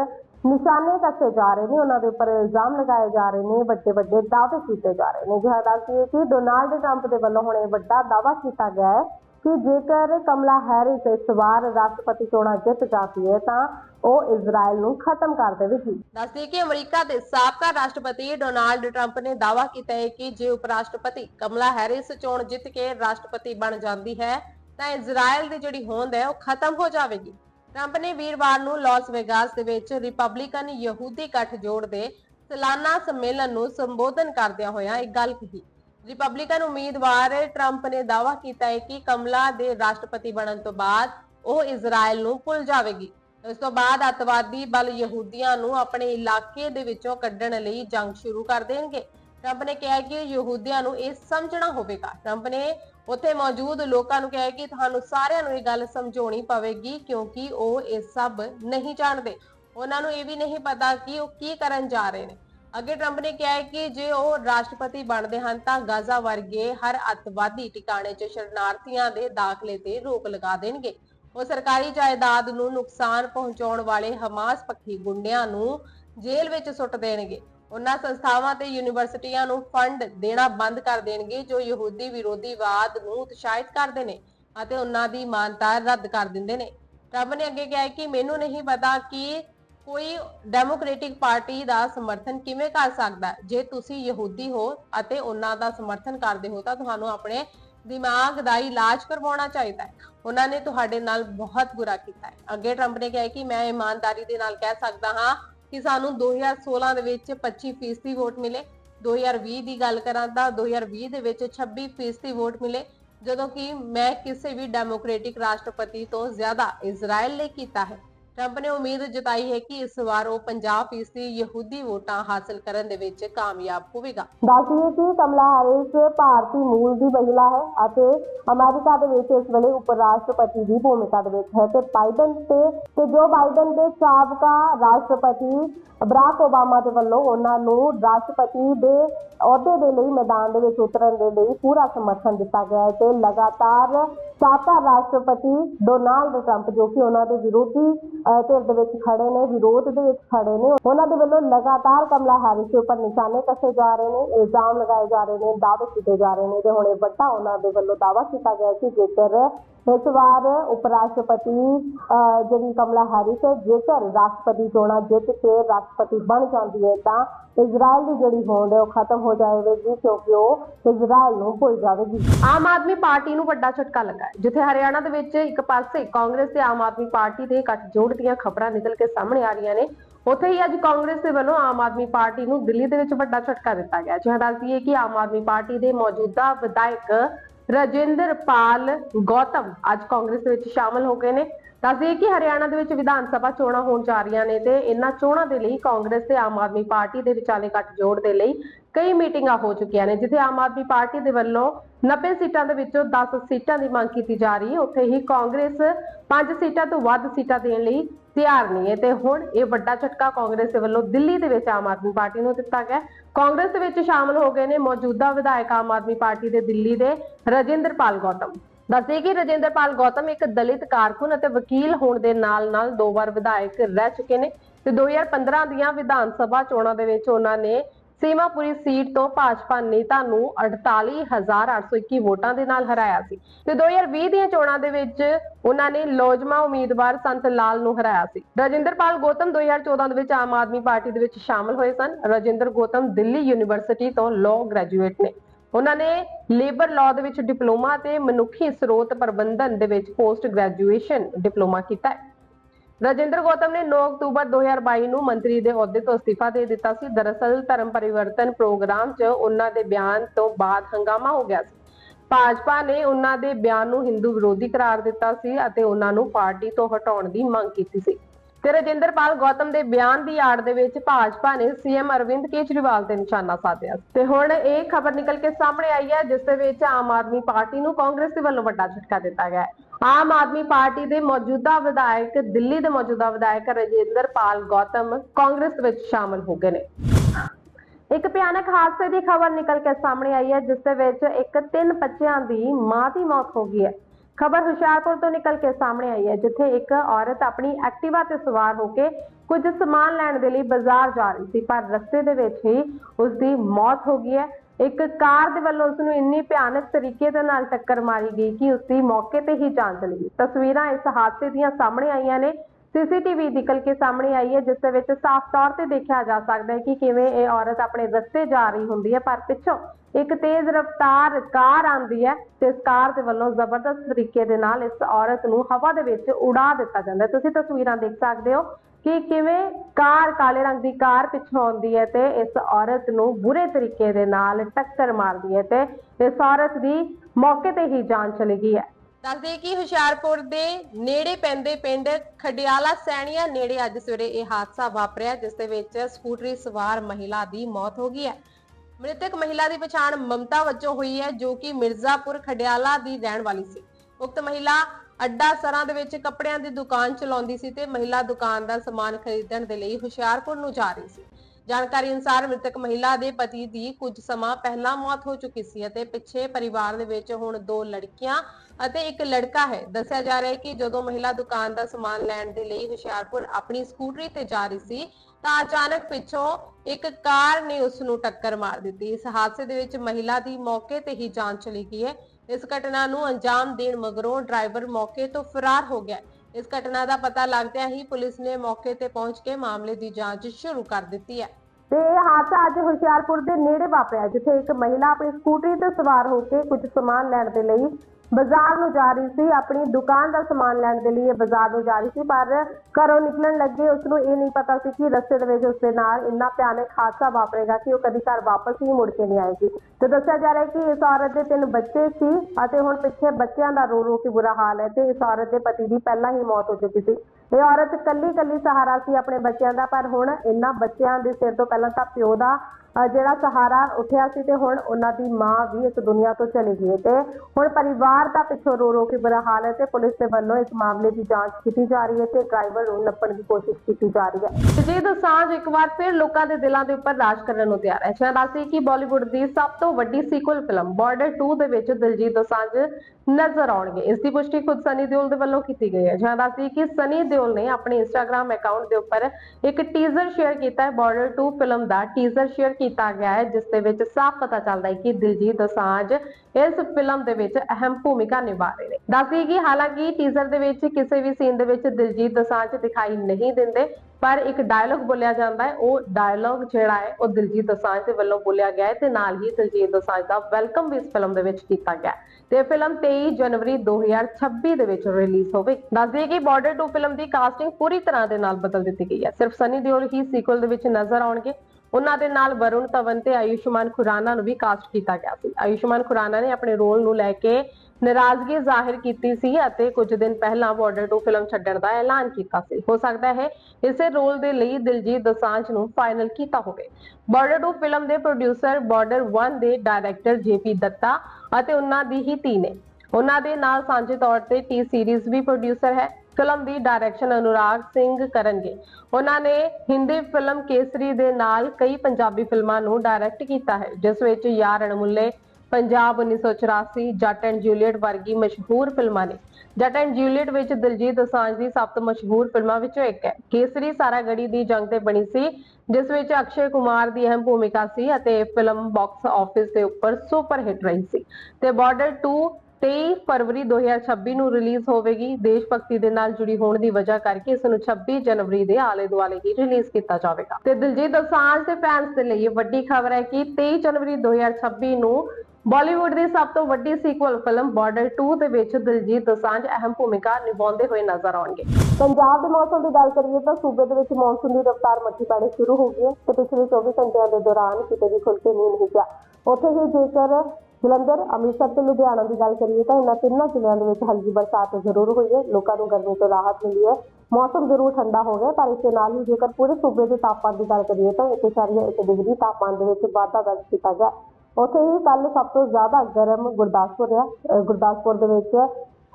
ਨਿਸ਼ਾਨੇ ਕੱਸੇ ਜਾ ਰਹੇ ਨੇ, ਉਹਨਾਂ ਦੇ ਉੱਪਰ ਇਲਜ਼ਾਮ ਲਗਾਏ ਜਾ ਰਹੇ ਨੇ ਵੱਡੇ ਵੱਡੇ ਦਾਅਵੇ ਕੀਤੇ ਜਾ ਰਹੇ ਨੇ। ਜਿਹੜਾ ਦੱਸਦੀ ਕਿ ਡੋਨਾਲਡ ਟਰੰਪ ਦੇ ਵੱਲੋਂ ਹੁਣ ਇਹ ਵੱਡਾ ਦਾਅਵਾ ਕੀਤਾ ਗਿਆ ਹੈ ਕਿ ਜੇਕਰ ਕਮਲਾ ਹੈਰਿਸ ਇਸ ਵਾਰ ਰਾਸ਼ਟਰਪਤੀ ਚੋਣਾਂ ਜਿੱਤ ਜਾਂਦੀ ਹੈ ਤਾਂ ਉਹ ਇਜ਼ਰਾਈਲ ਨੂੰ ਖਤਮ ਕਰ ਦੇਵੇਗੀ। ਦੱਸਦੇ ਕਿ ਅਮਰੀਕਾ ਦੇ ਸਾਬਕਾ ਰਾਸ਼ਟਰਪਤੀ ਡੋਨਾਲਡ ਟਰੰਪ ਨੇ ਦਾਅਵਾ ਕੀਤਾ ਹੈ ਕਿ ਜੇ ਉਪ ਰਾਸ਼ਟਰਪਤੀ ਕਮਲਾ ਹੈਰਿਸ ਚੋਣ ਜਿੱਤ ਕੇ ਰਾਸ਼ਟਰਪਤੀ ਬਣ ਜਾਂਦੀ ਹੈ, ਤਾਂ ਇਜ਼ਰਾਈਲ ਦੀ ਜਿਹੜੀ ਹੋਂਦ ਹੈ ਉਹ ਖਤਮ ਹੋ ਜਾਵੇਗੀ। ਟਰੰਪ ਨੇ ਵੀਰਵਾਰ ਨੂੰ ਲਾਸ ਵੇਗਾਸ ਦੇ ਵਿੱਚ ਰਿਪਬਲਿਕਨ ਯਹੂਦੀ ਗੱਠਜੋੜ ਦੇ ਸਾਲਾਨਾ ਸੰਮੇਲਨ ਨੂੰ ਸੰਬੋਧਨ ਕਰਦਿਆਂ ਹੋਇਆ ਇਹ ਗੱਲ ਕਹੀ। ਰਿਪਬਲਿਕਨ ਉਮੀਦਵਾਰ ਟਰੰਪ ਨੇ ਦਾਅਵਾ ਕੀਤਾ ਹੈ ਕਿ ਕਮਲਾ ਦੇ ਰਾਸ਼ਟਰਪਤੀ ਬਣਨ ਤੋਂ ਬਾਅਦ ਉਹ ਇਜ਼ਰਾਈਲ ਨੂੰ ਭੁੱਲ ਜਾਵੇਗੀ। ਇਸ ਤੋਂ ਬਾਅਦ ਅੱਤਵਾਦੀ ਬਲ ਯਹੂਦੀਆਂ ਨੂੰ ਆਪਣੇ ਇਲਾਕੇ ਦੇ ਵਿੱਚੋਂ ਕੱਢਣ ਲਈ ਜੰਗ ਸ਼ੁਰੂ ਕਰ ਦੇਣਗੇ। ਟਰੰਪ ਨੇ ਕਿਹਾ ਕਿ ਯਹੂਦੀਆਂ ਨੂੰ ਇਹ ਸਮਝਣਾ ਹੋਵੇਗਾ। ਟਰੰਪ ਨੇ ਉੱਥੇ ਮੌਜੂਦ ਲੋਕਾਂ ਨੂੰ ਕਿਹਾ ਕਿ ਤੁਹਾਨੂੰ ਸਾਰਿਆਂ ਨੂੰ ਇਹ ਗੱਲ ਸਮਝਾਉਣੀ ਪਵੇਗੀ ਕਿਉਂਕਿ ਉਹ ਇਹ ਸਭ ਨਹੀਂ ਜਾਣਦੇ। ਉਹਨਾਂ ਨੂੰ ਇਹ ਵੀ ਨਹੀਂ ਪਤਾ ਕਿ ਉਹ ਕੀ ਕਰਨ ਜਾ ਰਹੇ ਨੇ। ਅੱਗੇ ਟਰੰਪ ਨੇ ਕਿਹਾ ਹੈ ਕਿ ਜੇ ਉਹ ਰਾਸ਼ਟਰਪਤੀ ਬਣਦੇ ਹਨ ਤਾਂ ਗਾਜ਼ਾ ਵਰਗੇ ਹਰ ਅੱਤਵਾਦੀ ਟਿਕਾਣੇ 'ਚ ਸ਼ਰਨਾਰਥੀਆਂ ਦੇ ਦਾਖਲੇ ਤੇ ਰੋਕ ਲਗਾ ਦੇਣਗੇ। ਉਹ ਸਰਕਾਰੀ ਜਾਇਦਾਦ ਨੂੰ ਨੁਕਸਾਨ ਪਹੁੰਚਾਉਣ ਵਾਲੇ ਹਮਾਸ ਪੱਖੀ ਗੁੰਡਿਆਂ ਨੂੰ ਜੇਲ੍ਹ ਵਿੱਚ ਸੁੱਟ ਦੇਣਗੇ। ਉਹਨਾਂ ਸੰਸਥਾਵਾਂ ਤੇ ਯੂਨੀਵਰਸਿਟੀਆਂ ਨੂੰ ਫੰਡ ਦੇਣਾ ਬੰਦ ਕਰ ਦੇਣਗੇ ਜੋ ਯਹੂਦੀ ਵਿਰੋਧੀਵਾਦ ਨੂੰ ਉਤਸ਼ਾਹਿਤ ਕਰਦੇ ਨੇ ਅਤੇ ਉਹਨਾਂ ਦੀ ਮਾਨਤਾ ਰੱਦ ਕਰ ਦਿੰਦੇ ਨੇ। ਟਰੰਪ ਨੇ ਅੱਗੇ ਕਿਹਾ ਕਿ ਮੈਨੂੰ ਨਹੀਂ ਪਤਾ ਕਿ ਕੋਈ ਡੈਮੋਕ੍ਰੈਟਿਕ ਪਾਰਟੀ ਦਾ ਸਮਰਥਨ ਕਿਵੇਂ ਕਰ ਸਕਦਾ? ਜੇ ਤੁਸੀਂ ਯਹੂਦੀ ਹੋ ਅਤੇ ਉਹਨਾਂ ਦਾ ਸਮਰਥਨ ਕਰਦੇ ਹੋ ਤਾਂ ਤੁਹਾਨੂੰ ਆਪਣੇ ਦਿਮਾਗ ਦਾ ਇਲਾਜ ਕਰਵਾਉਣਾ ਚਾਹੀਦਾ ਹੈ। ਉਹਨਾਂ ਨੇ ਤੁਹਾਡੇ ਨਾਲ ਬਹੁਤ ਬੁਰਾ ਕੀਤਾ ਹੈ। ਅੱਗੇ ਟਰੰਪ ਨੇ ਕਿਹਾ ਕਿ ਮੈਂ ਇਮਾਨਦਾਰੀ ਦੇ ਨਾਲ ਕਹਿ ਸਕਦਾ ਹਾਂ ਕਿ ਸਾਨੂੰ 2016 ਦੇ ਵਿੱਚ 25% ਵੋਟ ਮਿਲੇ 2020 ਦੀ ਗੱਲ ਕਰਾਂ ਤਾਂ 2020 ਦੇ ਵਿੱਚ 26% ਵੋਟ ਮਿਲੇ, ਜਦੋਂ ਕਿ ਮੈਂ ਕਿਸੇ ਵੀ ਡੈਮੋਕ੍ਰੈਟਿਕ ਰਾਸ਼ਟਰਪਤੀ ਤੋਂ ਜ਼ਿਆਦਾ ਇਜ਼ਰਾਈਲ ਲਈ ਕੀਤਾ ਹੈ। ਟਰੰਪ ਨੇ ਉਮੀਦ ਜਤਾਈ ਹੈ ਕਿ ਇਸ ਵਾਰ ਉਹ 50% ਯਹੂਦੀ ਵੋਟਾਂ ਹਾਸਲ ਕਰਨ ਦੇ ਵਿੱਚ ਕਾਮਯਾਬ ਹੋਵੇਗਾ। ਦੱਸਦੀਏ ਕਿ ਕਮਲਾ ਹੈਰਿਸ ਭਾਰਤੀ ਮੂਲ ਦੀ ਮਹਿਲਾ ਹੈ ਅਤੇ ਅਮਰੀਕਾ ਦੇ ਵਿੱਚ ਇਸ ਵੇਲੇ ਉਪ ਰਾਸ਼ਟਰਪਤੀ ਦੀ ਭੂਮਿਕਾ ਦੇ ਵਿੱਚ ਹੈ ਤੇ ਬਾਈਡਨ ਤੇ ਤੇ ਜੋ ਬਾਈਡਨ ਦੇ ਸਾਬਕਾ ਰਾਸ਼ਟਰਪਤੀ ਬਰਾਕ ਓਬਾਮਾ ਦੇ ਵੱਲੋਂ ਉਹਨਾਂ ਨੂੰ ਰਾਸ਼ਟਰਪਤੀ ਦੇ ਅਹੁਦੇ ਦੇ ਲਈ ਮੈਦਾਨ ਦੇ ਵਿੱਚ ਉਤਰਨ ਦੇ ਲਈ ਪੂਰਾ ਸਮਰਥਨ ਦਿੱਤਾ ਗਿਆ ਹੈ ਤੇ ਲਗਾਤਾਰ ਸਾਬਕਾ ਰਾਸ਼ਟਰਪਤੀ ਡੋਨਾਲਡ ਟਰੰਪ ਜੋ ਕਿ ਉਹਨਾਂ ਦੇ ਵਿਰੋਧੀ ਅਹ, ਧਿਰ ਦੇ ਵਿੱਚ ਖੜੇ ਨੇ ਵਿਰੋਧ ਦੇ ਵਿੱਚ ਖੜੇ ਨੇ ਉਹਨਾਂ ਦੇ ਵੱਲੋਂ ਲਗਾਤਾਰ ਕਮਲਾ ਹੈਰਿਸ ਦੇ ਉੱਪਰ ਨਿਸ਼ਾਨੇ ਕੱਸੇ ਜਾ ਰਹੇ ਨੇ ਇਲਜ਼ਾਮ ਲਗਾਏ ਜਾ ਰਹੇ ਨੇ ਦਾਅਵੇ ਕੀਤੇ ਜਾ ਰਹੇ ਨੇ ਤੇ ਹੁਣ ਇਹ ਵੱਡਾ ਉਹਨਾਂ ਦੇ ਵੱਲੋਂ ਦਾਅਵਾ ਕੀਤਾ ਗਿਆ ਕਿ ਜੇਕਰ ਇਸ ਵਾਰ ਉਪ ਰਾਸ਼ਟਰਪਤੀ ਜਿਹੜੀ ਕਮਲਾ ਹੈਰਿਸ ਹੈ, ਜੇਕਰ ਰਾਸ਼ਟਰਪਤੀ ਚੋਣਾਂ ਜਿੱਤ ਕੇ ਰਾਸ਼ਟਰਪਤੀ ਬਣ ਜਾਂਦੀ ਹੈ ਤਾਂ ਇਜ਼ਰਾਈਲ ਦੀ ਜਿਹੜੀ ਹੋਂਦ ਹੈ ਉਹ ਖਤਮ ਹੋ ਜਾਵੇਗੀ ਕਿਉਂਕਿ ਉਹ ਇਜ਼ਰਾਈਲ ਨੂੰ ਭੁੱਲ ਜਾਵੇਗੀ। ਆਮ ਆਦਮੀ ਪਾਰਟੀ ਨੂੰ ਵੱਡਾ ਝਟਕਾ ਲੱਗਾ ਹੈ, ਜਿੱਥੇ ਹਰਿਆਣਾ ਦੇ ਵਿੱਚ ਇੱਕ ਪਾਸੇ ਕਾਂਗਰਸ ਤੇ ਆਮ ਆਦਮੀ ਪਾਰਟੀ ਦੇ ਗੱਠਜੋੜ ਦੀਆਂ ਖਬਰਾਂ ਨਿਕਲ ਕੇ ਸਾਹਮਣੇ ਆ ਰਹੀਆਂ ਨੇ, ਉੱਥੇ ਹੀ ਅੱਜ ਕਾਂਗਰਸ ਦੇ ਵੱਲੋਂ ਆਮ ਆਦਮੀ ਪਾਰਟੀ ਨੂੰ ਦਿੱਲੀ ਦੇ ਵਿੱਚ ਵੱਡਾ ਝਟਕਾ ਦਿੱਤਾ ਗਿਆ ਜਿਹਾ ਦੱਸਦੀਏ ਕਿ ਆਮ ਆਦਮੀ ਪਾਰਟੀ ਦੇ ਮੌਜੂਦਾ ਵਿਧਾਇਕ ਰਜਿੰਦਰ ਪਾਲ ਗੌਤਮ ਅੱਜ ਕਾਂਗਰਸ ਦੇ ਵਿੱਚ ਸ਼ਾਮਲ ਹੋ ਗਏ ਨੇ। ਦੱਸਦੇ ਕਿ ਹਰਿਆਣਾ ਦੇ ਵਿੱਚ ਵਿਧਾਨ ਸਭਾ ਚੋਣਾਂ ਹੋਣ ਜਾ ਰਹੀਆਂ ਨੇ ਤੇ ਇਹਨਾਂ ਚੋਣਾਂ ਦੇ ਲਈ ਕਾਂਗਰਸ ਤੇ ਆਮ ਆਦਮੀ ਪਾਰਟੀ ਦੇ ਵਿਚਾਲੇ ਗੱਠਜੋੜ ਦੇ ਲਈ ਕਈ ਮੀਟਿੰਗਾਂ ਹੋ ਚੁੱਕੀਆਂ ਨੇ, ਜਿੱਥੇ ਆਮ ਆਦਮੀ ਪਾਰਟੀ ਦੇ ਵੱਲੋਂ 90 ਸੀਟਾਂ ਦੇ ਵਿੱਚੋਂ 10 ਸੀਟਾਂ ਦੀ ਮੰਗ ਕੀਤੀ ਜਾ ਰਹੀ ਹੈ। ਉੱਥੇ ਹੀ ਕਾਂਗਰਸ 5 ਸੀਟਾਂ ਤੋਂ ਵੱਧ ਸੀਟਾਂ ਦੇਣ ਲਈ ਤਿਆਰ ਨਹੀਂ ਹੈ ਤੇ ਹੁਣ ਇਹ ਵੱਡਾ ਝਟਕਾ ਕਾਂਗਰਸ ਦੇ ਵੱਲੋਂ ਦਿੱਲੀ ਦੇ ਵਿੱਚ ਆਮ ਆਦਮੀ ਪਾਰਟੀ ਨੂੰ ਦਿੱਤਾ ਗਿਆ। ਕਾਂਗਰਸ ਦੇ ਵਿੱਚ ਸ਼ਾਮਲ ਹੋ ਗਏ ਨੇ ਮੌਜੂਦਾ ਵਿਧਾਇਕ ਆਮ ਆਦਮੀ ਪਾਰਟੀ ਦੇ ਦਿੱਲੀ ਦੇ ਰਜਿੰਦਰਪਾਲ ਗੌਤਮ। ਦੱਸਦੇ ਕਿ ਰਜਿੰਦਰਪਾਲ ਗੌਤਮ ਇੱਕ ਦਲਿਤ ਕਾਰਕੁਨ ਅਤੇ ਵਕੀਲ ਹੋਣ ਦੇ ਨਾਲ-ਨਾਲ ਦੋ ਵਾਰ ਵਿਧਾਇਕ ਰਹਿ ਚੁੱਕੇ ਨੇ ਤੇ 2015 ਦੀਆਂ ਵਿਧਾਨ ਸਭਾ ਚੋਣਾਂ ਦੇ ਵਿੱਚ ਉਹਨਾਂ ਨੇ ਸੀਮਾਪੁਰੀ ਸੀਟ ਤੋਂ ਭਾਜਪਾ ਨੇਤਾ ਨੂੰ 48821 ਵੋਟਾਂ ਦੇ ਨਾਲ ਹਰਾਇਆ ਸੀ। ਤੇ 2020 ਦੀਆਂ ਚੋਣਾਂ ਦੇ ਵਿੱਚ ਉਹਨਾਂ ਨੇ ਲੋਜਮਾ ਉਮੀਦਵਾਰ ਸੰਤ ਲਾਲ ਨੂੰ ਹਰਾਇਆ ਸੀ। ਰਜਿੰਦਰਪਾਲ ਗੌਤਮ 2014 ਦੇ ਵਿੱਚ ਆਮ ਆਦਮੀ ਪਾਰਟੀ ਦੇ ਵਿੱਚ ਸ਼ਾਮਲ ਹੋਏ ਸਨ। ਰਜਿੰਦਰ ਗੌਤਮ ਦਿੱਲੀ ਯੂਨੀਵਰਸਿਟੀ ਤੋਂ ਲਾਅ ਗ੍ਰੈਜੂਏਟ ਨੇ। ਉਹਨਾਂ ਨੇ ਲੇਬਰ ਲਾਅ ਦੇ ਵਿੱਚ ਡਿਪਲੋਮਾ ਤੇ ਮਨੁੱਖੀ ਸਰੋਤ ਪ੍ਰਬੰਧਨ ਦੇ ਵਿੱਚ ਪੋਸਟ ਗ੍ਰੈਜੂਏਸ਼ਨ ਡਿਪਲੋਮਾ ਕੀਤਾ ਹੈ। ਰਜਿੰਦਰ ਗੌਤਮ ਨੇ 9 ਅਕਤੂਬਰ 2022 ਨੂੰ ਮੰਤਰੀ ਦੇ ਅਹੁਦੇ ਤੋਂ ਅਸਤੀਫਾ ਦੇ ਦਿੱਤਾ ਸੀ। ਦਰਅਸਲ ਧਰਮ ਪਰਿਵਰਤਨ ਪ੍ਰੋਗਰਾਮ 'ਚ ਉਹਨਾਂ ਦੇ ਬਿਆਨ ਤੋਂ ਬਾਅਦ ਹੰਗਾਮਾ ਹੋ ਗਿਆ ਸੀ। ਭਾਜਪਾ ਨੇ ਉਹਨਾਂ ਦੇ ਬਿਆਨ ਨੂੰ ਹਿੰਦੂ ਵਿਰੋਧੀ ਕਰਾਰ ਦਿੱਤਾ ਸੀ ਅਤੇ ਉਹਨਾਂ ਨੂੰ ਪਾਰਟੀ ਤੋਂ ਹਟਾਉਣ ਦੀ ਮੰਗ ਕੀਤੀ ਸੀ। ਤੇ ਰਜਿੰਦਰਪਾਲ ਗੌਤਮ ਦੇ ਬਿਆਨ ਦੀ ਆੜ ਦੇ ਵਿੱਚ ਭਾਜਪਾ ਨੇ ਸੀਐਮ ਅਰਵਿੰਦ ਕੇਜਰੀਵਾਲ ਤੇ ਨਿਸ਼ਾਨਾ ਸਾਧਿਆ ਤੇ ਹੁਣ ਇਹ ਖਬਰ ਨਿਕਲ ਕੇ ਸਾਹਮਣੇ ਆਈ ਹੈ, ਜਿਸ ਦੇ ਵਿੱਚ ਆਮ ਆਦਮੀ ਪਾਰਟੀ ਨੂੰ ਕਾਂਗਰਸ ਦੇ ਵੱਲੋਂ ਵੱਡਾ ਝਟਕਾ ਦਿੱਤਾ ਗਿਆ ਆਮ ਆਦਮੀ ਪਾਰਟੀ ਦੇ ਮੌਜੂਦਾ ਵਿਧਾਇਕ, ਦਿੱਲੀ ਦੇ ਮੌਜੂਦਾ ਵਿਧਾਇਕ ਰਜਿੰਦਰਪਾਲ ਗੌਤਮ ਕਾਂਗਰਸ ਵਿੱਚ ਸ਼ਾਮਲ ਹੋ ਗਏ ਨੇ। ਇੱਕ ਭਿਆਨਕ ਹਾਦਸੇ ਦੀ ਖਬਰ ਨਿਕਲ ਕੇ ਸਾਹਮਣੇ ਆਈ ਹੈ, ਜਿਸ ਦੇ ਵਿੱਚ ਇੱਕ ਤਿੰਨ ਬੱਚਿਆਂ ਦੀ ਮਾਂ ਦੀ ਮੌਤ ਹੋ ਗਈ ਹੈ। ਖਬਰ ਹੁਸ਼ਿਆਰਪੁਰ ਤੋਂ ਨਿਕਲ ਕੇ ਸਾਹਮਣੇ ਆਈ ਹੈ, ਜਿੱਥੇ ਇੱਕ ਔਰਤ ਆਪਣੀ ਐਕਟਿਵਾ ਤੇ ਸਵਾਰ ਹੋ ਕੇ ਕੁਝ ਸਮਾਨ ਲੈਣ ਦੇ ਲਈ ਬਾਜ਼ਾਰ ਜਾ ਰਹੀ ਸੀ, ਪਰ ਰਸਤੇ ਦੇ ਵਿੱਚ ਹੀ ਉਸ ਦੀ ਮੌਤ ਹੋ ਗਈ ਹੈ। ਇੱਕ ਕਾਰ ਦੇ ਵੱਲੋਂ ਉਸ ਨੂੰ ਇੰਨੀ ਭਿਆਨਕ ਤਰੀਕੇ ਦੇ ਨਾਲ ਟੱਕਰ ਮਾਰੀ ਗਈ ਕਿ ਉਸ ਦੀ ਮੌਕੇ ਤੇ ਹੀ ਜਾਨ ਚਲੀ ਗਈ। ਤਸਵੀਰਾਂ ਇਸ ਹਾਦਸੇ ਦੀਆਂ ਸਾਹਮਣੇ ਆਈਆਂ ਨੇ। ਸੀਸੀਟੀਵੀ ਨਿਕਲ ਕੇ ਸਾਹਮਣੇ ਆਈ ਹੈ, ਜਿਸ ਦੇ ਵਿੱਚ ਸਾਫ਼ ਤੌਰ ਤੇ ਦੇਖਿਆ ਜਾ ਸਕਦਾ ਹੈ ਕਿ ਕਿਵੇਂ ਇਹ ਔਰਤ ਆਪਣੇ ਰਸਤੇ ਜਾ ਰਹੀ ਹੁੰਦੀ ਹੈ, ਪਰ ਪਿੱਛੋਂ ਇੱਕ ਤੇਜ਼ ਰਫ਼ਤਾਰ ਕਾਰ ਆਂਦੀ ਹੈ ਤੇ ਇਸ ਕਾਰ ਦੇ ਵੱਲੋਂ ਜ਼ਬਰਦਸਤ ਤਰੀਕੇ ਦੇ ਨਾਲ ਇਸ ਔਰਤ ਨੂੰ ਹਵਾ ਦੇ ਵਿੱਚ ਉਡਾ ਦਿੱਤਾ ਜਾਂਦਾ ਹੈ। ਤੁਸੀਂ ਤਸਵੀਰਾਂ ਦੇਖ ਸਕਦੇ ਹੋ ਕਿ ਕਿਵੇਂ ਕਾਰ ਕਾਲੇ ਰੰਗ ਦੀ ਕਾਰ ਪਿੱਛੋਂ ਆਉਂਦੀ ਹੈ ਤੇ ਇਸ ਔਰਤ ਨੂੰ ਬੁਰੇ ਤਰੀਕੇ ਦੇ ਨਾਲ ਟੱਕਰ ਮਾਰਦੀ ਹੈ ਤੇ ਇਸ ਔਰਤ ਦੀ ਮੌਕੇ ਤੇ ਹੀ ਜਾਨ ਚਲੀ ਗਈ ਹੈ। ਦੱਸਦੇ ਕਿ ਹੁਸ਼ਿਆਰਪੁਰ ਦੇ ਨੇੜੇ ਪੈਂਦੇ ਪਿੰਡ ਖਡਿਆਲਾ ਸੈਣੀਆ ਨੇੜੇ ਅੱਜ ਸਵੇਰੇ ਇਹ ਹਾਦਸਾ ਵਾਪਰਿਆ, ਜਿਸ ਦੇ ਵਿੱਚ ਸਕੂਟਰੀ ਸਵਾਰ ਮਹਿਲਾ ਦੀ ਮੌਤ ਹੋ ਗਈ ਹੈ। ਮ੍ਰਿਤਕ ਮਹਿਲਾ ਦੀ ਪਛਾਣ ਮਮਤਾ ਵਜੋਂ ਹੋਈ ਹੈ, ਜੋ ਕਿ ਮਿਰਜ਼ਾਪੁਰ ਖਡਿਆਲਾ ਦੀ ਰਹਿਣ ਵਾਲੀ ਸੀ। ਉਕਤ ਮਹਿਲਾ ਅੱਡਾ ਸਰਾਂ ਦੇ ਵਿੱਚ ਕੱਪੜਿਆਂ ਦੀ ਦੁਕਾਨ ਚਲਾਉਂਦੀ ਸੀ ਤੇ ਮਹਿਲਾ ਦੁਕਾਨ ਦਾ ਸਮਾਨ ਖਰੀਦਣ ਦੇ ਲਈ ਹੁਸ਼ਿਆਰਪੁਰ ਨੂੰ ਜਾ ਰਹੀ ਸੀ। ਜਾਣਕਾਰੀ ਅਨੁਸਾਰ ਮ੍ਰਿਤਕ ਮਹਿਲਾ ਦੇ ਪਤੀ ਦੀ ਕੁਝ ਸਮਾਂ ਪਹਿਲਾਂ ਮੌਤ ਹੋ ਚੁੱਕੀ ਸੀ ਅਤੇ ਪਿੱਛੇ ਪਰਿਵਾਰ ਦੇ ਵਿੱਚ ਹੁਣ ਦੋ ਲੜਕੀਆਂ ਅਤੇ ਇੱਕ ਲੜਕਾ ਹੈ। ਦੱਸਿਆ ਜਾ ਰਿਹਾ ਹੈ ਕਿ ਜਦੋਂ ਮਹਿਲਾ ਦੁਕਾਨ ਦਾ ਸਮਾਨ ਲੈਣ ਦੇ ਲਈ ਹੁਸ਼ਿਆਰਪੁਰ ਆਪਣੀ ਸਕੂਟਰੀ ਤੇ ਜਾ ਰਹੀ ਸੀ, ਤਾਂ ਅਚਾਨਕ ਪਿੱਛੋਂ ਇੱਕ ਕਾਰ ਨੇ ਉਸ ਨੂੰ ਟੱਕਰ ਮਾਰ ਦਿੱਤੀ। ਇਸ ਹਾਦਸੇ ਦੇ ਵਿੱਚ ਮਹਿਲਾ ਦੀ ਮੌਕੇ ਤੇ ਹੀ ਜਾਨ ਚਲੀ ਗਈ ਹੈ। ਇਸ ਘਟਨਾ ਨੂੰ ਅੰਜਾਮ ਦੇਣ ਮਗਰੋਂ ਡਰਾਈਵਰ ਮੌਕੇ ਤੋਂ ਫਰਾਰ ਹੋ ਗਿਆ ਇਸ ਘਟਨਾ ਦਾ ਪਤਾ ਲੱਗਦਿਆਂ ਹੀ ਪੁਲਿਸ ਨੇ ਮੌਕੇ ਤੇ ਪਹੁੰਚ ਕੇ ਮਾਮਲੇ ਦੀ ਜਾਂਚ ਸ਼ੁਰੂ ਕਰ ਦਿੱਤੀ ਹੈ। ਤੇ ਇਹ ਹਾਦਸਾ ਅੱਜ ਹੁਸ਼ਿਆਰਪੁਰ ਦੇ ਨੇੜੇ ਵਾਪਰਿਆ, ਜਿੱਥੇ ਇੱਕ ਮਹਿਲਾ ਆਪਣੀ ਸਕੂਟਰੀ ਤੇ ਸਵਾਰ ਹੋ ਕੇ ਕੁਝ ਸਮਾਨ ਲੈਣ ਦੇ ਲਈ ਬਾਜ਼ਾਰ ਨੂੰ ਜਾ ਰਹੀ ਸੀ। ਆਪਣੀ ਦੁਕਾਨ ਦਾ ਸਮਾਨ ਲੈਣ ਦੇ ਲਈ ਇਹ ਬਾਜ਼ਾਰ ਨੂੰ ਜਾ ਰਹੀ ਸੀ, ਪਰ ਘਰੋਂ ਨਿਕਲਣ ਲੱਗੇ ਉਸ ਨੂੰ ਇਹ ਨਹੀਂ ਪਤਾ ਸੀ ਕਿ ਰਸਤੇ ਦੇ ਵਿੱਚ ਉਸ ਦੇ ਨਾਲ ਇੰਨਾ ਭਿਆਨਕ ਹਾਦਸਾ ਵਾਪਰੇਗਾ ਕਿ ਉਹ ਕਦੀ ਘਰ ਵਾਪਸ ਹੀ ਮੁੜ ਕੇ ਨਹੀਂ ਆਏਗੀ। ਤੇ ਦੱਸਿਆ ਜਾ ਰਿਹਾ ਹੈ ਕਿ ਇਸ ਔਰਤ ਦੇ ਤਿੰਨ ਬੱਚੇ ਸੀ ਅਤੇ ਹੁਣ ਪਿੱਛੇ ਬੱਚਿਆਂ ਦਾ ਰੋ ਰੋ ਕੇ ਬੁਰਾ ਹਾਲ ਹੈ ਤੇ ਇਸ ਔਰਤ ਦੇ ਪਤੀ ਦੀ ਪਹਿਲਾਂ ਹੀ ਮੌਤ ਹੋ ਚੁੱਕੀ ਸੀ। ਇਹ ਔਰਤ ਕੱਲੀ ਕੱਲੀ ਸਹਾਰਾ ਸੀ ਆਪਣੇ ਬੱਚਿਆਂ ਦਾ, ਪਰ ਹੁਣ ਇਹਨਾਂ ਬੱਚਿਆਂ ਦੇ ਸਿਰ ਤੋਂ ਪਹਿਲਾਂ ਤਾਂ ਪਿਓ ਦਾ ਜਿਹੜਾ ਸਹਾਰਾ ਉੱਠਿਆ ਸੀ ਤੇ ਹੁਣ ਉਹਨਾਂ ਦੀ ਮਾਂ ਵੀ ਇਸ ਦੁਨੀਆ ਤੋਂ ਚਲੀ ਗਈ ਹੈ ਤੇ ਹੁਣ ਪਰਿਵਾਰ ਦਾ ਪਿੱਛੋਂ ਰੋ ਰੋ ਕੇ ਬੁਰਾ ਹਾਲ ਹੈ ਤੇ ਪੁਲਿਸ ਦੇ ਵੱਲੋਂ ਇਸ ਮਾਮਲੇ ਦੀ ਜਾਂਚ ਕੀਤੀ ਜਾ ਰਹੀ ਹੈ ਤੇ ਡਰਾਈਵਰ ਨੂੰ ਲੱਭਣ ਦੀ ਕੋਸ਼ਿਸ਼ ਕੀਤੀ ਜਾ ਰਹੀ ਹੈ। ਦਿਲਜੀਤ ਸਾਂਝ ਇੱਕ ਵਾਰ ਫਿਰ ਲੋਕਾਂ ਦੇ ਦਿਲਾਂ ਦੇ ਉੱਪਰ ਰਾਜ ਕਰਨ ਨੂੰ ਤਿਆਰ ਹੈ ਸ਼ਾਇਦ ਕਿ ਬਾਲੀਵੁੱਡ ਦੀ ਸਭ ਤੋਂ ਵੱਡੀ ਸੀਕੁਅਲ ਫਿਲਮ ਬਾਰਡਰ 2 ਦੇ ਵਿੱਚ ਦਿਲਜੀਤ ਦੋਸਾਂਝ ਨਜ਼ਰ ਆਉਣਗੇ। ਇਸ ਦੀ ਪੁਸ਼ਟੀ ਖੁਦ ਸਨੀ ਦਿਓਲ ਦੇ ਵੱਲੋਂ ਕੀਤੀ ਗਈ ਹੈ। ਸ਼ਾਇਦ ਕਿ ਸਨੀ ਦਿਓਲ ਨੇ ਆਪਣੇ ਇੰਸਟਾਗ੍ਰam ਅਕਾਊਂਟ ਦੇ ਉੱਪਰ ਇੱਕ ਟੀਜ਼ਰ ਸ਼ੇਅਰ ਕੀਤਾ ਹੈ। ਬਾਰਡਰ 2 ਫਿਲਮ ਦਾ ਟੀਜ਼ਰ ਸ਼ੇਅਰ ਕੀਤਾ ਗਿਆ ਹੈ, ਜਿਸ ਦੇ ਵਿੱਚ ਸਾਫ਼ ਪਤਾ ਚੱਲਦਾ ਹੈ ਕਿ ਦਿਲਜੀਤ ਦੋਸਾਂਝ ਇਸ ਫਿਲਮ ਦੇ ਵਿੱਚ ਅਹਿਮ ਭੂਮਿਕਾ ਨਿਭਾ ਰਹੇ ਨੇ। ਦੱਸਦੀ ਕਿ ਹਾਲਾਂਕਿ ਟੀਜ਼ਰ ਦੇ ਵਿੱਚ ਕਿਸੇ ਵੀ ਸੀਨ ਦੇ ਵਿੱਚ ਦਿਲਜੀਤ ਦੋਸਾਂਝ ਦਿਖਾਈ ਨਹੀਂ ਦਿੰਦੇ। ਪਰ ਇੱਕ ਡਾਇਲੌਗ ਬੋਲਿਆ ਜਾਂਦਾ ਹੈ, ਉਹ ਡਾਇਲੌਗ ਜਿਹੜਾ ਹੈ, ਉਹ ਦਿਲਜੀਤ ਦੋਸਾਂਝ ਦੇ ਵੱਲੋਂ ਬੋਲਿਆ ਗਿਆ ਹੈ ਤੇ ਨਾਲ ਹੀ ਦਿਲਜੀਤ ਦੋਸਾਂਝ ਦਾ ਵੈਲਕਮ ਵੀ ਇਸ ਫਿਲਮ ਦੇ ਵਿੱਚ ਕੀਤਾ ਗਿਆ ਤੇ ਫਿਲਮ 23 ਜਨਵਰੀ 2026 ਦੇ ਵਿੱਚ ਰਿਲੀਜ਼ ਹੋਵੇਗੀ ਦੱਸ ਦਈਏ ਕਿ ਬਾਰਡਰ ਟੂ ਫਿਲਮ ਦੀ ਕਾਸਟਿੰਗ ਪੂਰੀ ਤਰ੍ਹਾਂ ਦੇ ਨਾਲ ਬਦਲ ਦਿੱਤੀ ਗਈ ਹੈ। ਸਿਰਫ ਸਨੀ ਦਿਓਲ ਹੀ ਸੀਕੁਅਲ ਦੇ ਵਿੱਚ ਨਜ਼ਰ ਆਉਣਗੇ। ਉਹਨਾਂ ਦੇ ਨਾਲ ਵਰੁਣ ਧਵਨ ਤੇ ਆਯੁਸ਼ਮਾਨ ਖੁਰਾਨਾ ਨੂੰ ਵੀ ਕਾਸਟ ਕੀਤਾ ਗਿਆ ਸੀ। ਆਯੁਸ਼ਮਾਨ ਖੁਰਾਨਾ ਨੇ ਆਪਣੇ ਰੋਲ ਨੂੰ ਲੈ ਕੇ ਨਾਰਾਜ਼ਗੀ ਜ਼ਾਹਿਰ ਕੀਤੀ ਸੀ ਅਤੇ ਕੁਝ ਦਿਨ ਪਹਿਲਾਂ ਬਾਰਡਰ 2 ਫਿਲਮ ਛੱਡਣ ਦਾ ਐਲਾਨ ਕੀਤਾ ਸੀ। ਹੋ ਸਕਦਾ ਹੈ ਇਸੇ ਰੋਲ ਦੇ ਲਈ ਦਿਲਜੀਤ ਦੋਸਾਂਝ ਨੂੰ ਫਾਈਨਲ ਕੀਤਾ ਹੋਵੇ। ਬਾਰਡਰ 2 ਫਿਲਮ ਦੇ ਪ੍ਰੋਡਿਊਸਰ ਬਾਰਡਰ 1 ਦੇ ਡਾਇਰੈਕਟਰ ਜੇਪੀ ਦੱਤਾ ਅਤੇ ਉਹਨਾਂ ਦੀ ਹੀ ਧੀ ਨੇ। ਉਹਨਾਂ ਦੇ ਨਾਲ ਸਾਂਝੇ ਤੌਰ ਤੇ ਟੀ ਸੀਰੀਜ਼ ਵੀ ਪ੍ਰੋਡਿਊਸਰ ਹੈ। ਫਿਲਮ ਦੀ ਡਾਇਰੈਕਸ਼ਨ ਅਨੁਰਾਗ ਸਿੰਘ ਕਰਨਗੇ। ਉਹਨਾਂ ਨੇ ਹਿੰਦੀ ਫਿਲਮ ਕੇਸਰੀ ਦੇ ਨਾਲ ਕਈ ਪੰਜਾਬੀ ਫਿਲਮਾਂ ਨੂੰ ਡਾਇਰੈਕਟ ਕੀਤਾ ਹੈ, ਜਿਸ ਵਿੱਚ ਯਾਰ ਅਣਮੁੱਲੇ ਪੰਜਾਬ 1984 ਜੱਟ ਐਂਡ ਜੂਲੀਅਟ ਵਰਗੀ ਮਸ਼ਹੂਰ ਫਿਲਮਾਂ ਨੇ। ਜੱਟ ਐਂਡ ਜੂਲੀਅਟ ਵਿੱਚ ਦਿਲਜੀਤ ਦੋਸਾਂਝ ਦੀ ਸਭ ਤੋਂ ਮਸ਼ਹੂਰ ਫਿਲਮਾਂ ਵਿੱਚੋਂ ਇੱਕ ਹੈ। ਕੇਸਰੀ ਸਾਰਾਗੜੀ ਦੀ ਜੰਗ ਤੇ ਬਣੀ ਸੀ, ਜਿਸ ਵਿੱਚ ਅਕਸ਼ੇ ਕੁਮਾਰ ਦੀ ਅਹਿਮ ਭੂਮਿਕਾ ਸੀ ਅਤੇ ਫਿਲਮ ਬਾਕਸ ਆਫਿਸ ਦੇ ਉੱਪਰ ਸੁਪਰ ਹਿੱਟ ਰਹੀ ਸੀ। ਤੇ ਬਾਰਡਰ 2 23 ਫਰਵਰੀ 2026 ਨੂੰ ਰਿਲੀਜ਼ ਹੋਵੇਗੀ। ਦੇਸ਼ ਭਗਤੀ ਦੇ ਨਾਲ ਜੁੜੀ ਹੋਣ ਦੀ ਵਜ੍ਹਾ ਕਰਕੇ ਇਸ ਨੂੰ 26 ਜਨਵਰੀ ਦੇ ਆਲੇ ਦੁਆਲੇ ਹੀ ਰਿਲੀਜ਼ ਕੀਤਾ ਜਾਵੇਗਾ। ਤੇ ਦਿਲਜੀਤ ਦੋਸਾਂਝ ਦੇ ਫੈਨਸ ਦੇ ਲਈ ਇਹ ਵੱਡੀ ਖਬਰ ਹੈ ਕਿ 23 ਜਨਵਰੀ 2026 ਨੂੰ ਬਾਲੀਵੁੱਡ ਦੀ ਸਭ ਤੋਂ ਵੱਡੀ ਸੀਕਵਲ ਫਿਲਮ ਬਾਰਡਰ 2 ਦੇ ਵਿੱਚ ਦਿਲਜੀਤ ਦੋਸਾਂਝ ਅਹਿਮ ਭੂਮਿਕਾ ਨਿਭਾਉਂਦੇ ਹੋਏ ਨਜ਼ਰ ਆਉਣਗੇ। ਪੰਜਾਬ ਦੇ ਮੌਸਮ ਦੀ ਗੱਲ ਕਰੀਏ ਤਾਂ ਸੂਬੇ ਦੇ ਵਿੱਚ ਮੌਨਸੂਨ ਦੀ ਰਫ਼ਤਾਰ ਮੱਠੀ ਪੈਣੀ ਸ਼ੁਰੂ ਹੋ ਗਈ ਹੈ ਤੇ ਪਿਛਲੇ 24 ਘੰਟਿਆਂ ਦੇ ਦੌਰਾਨ ਕਿਤੇ ਵੀ ਖੁੱਲ੍ਹ ਕੇ ਨਹੀਂ ਨਹੀਂ ਪਿਆ। ਉੱਥੇ ਹੀ ਜੇਕਰ ਜਲੰਧਰ, ਅੰਮ੍ਰਿਤਸਰ ਤੇ ਲੁਧਿਆਣਾ ਦੀ ਗੱਲ ਕਰੀਏ ਤਾਂ ਇਹਨਾਂ ਤਿੰਨਾਂ ਜ਼ਿਲ੍ਹਿਆਂ ਦੇ ਵਿੱਚ ਹਲਕੀ ਬਰਸਾਤ ਜ਼ਰੂਰ ਹੋਈ ਹੈ। ਲੋਕਾਂ ਨੂੰ ਗਰਮੀ ਤੋਂ ਰਾਹਤ ਮਿਲੀ ਹੈ। ਮੌਸਮ ਜ਼ਰੂਰ ਠੰਡਾ ਹੋ ਗਿਆ, ਪਰ ਇਸ ਦੇ ਨਾਲ ਹੀ ਜੇਕਰ ਪੂਰੇ ਸੂਬੇ ਦੇ ਤਾਪਮਾਨ ਦੀ ਗੱਲ ਕਰੀਏ ਤਾਂ 1.1 ਡਿਗਰੀ ਤਾਪਮਾਨ ਦੇ ਵਿੱਚ ਵਾਧਾ ਦਰਜ ਕੀਤਾ ਗਿਆ। ਉੱਥੇ ਹੀ ਕੱਲ ਸਭ ਤੋਂ ਜ਼ਿਆਦਾ ਗਰਮ ਗੁਰਦਾਸਪੁਰ ਰਿਹਾ ਗੁਰਦਾਸਪੁਰ ਦੇ ਵਿੱਚ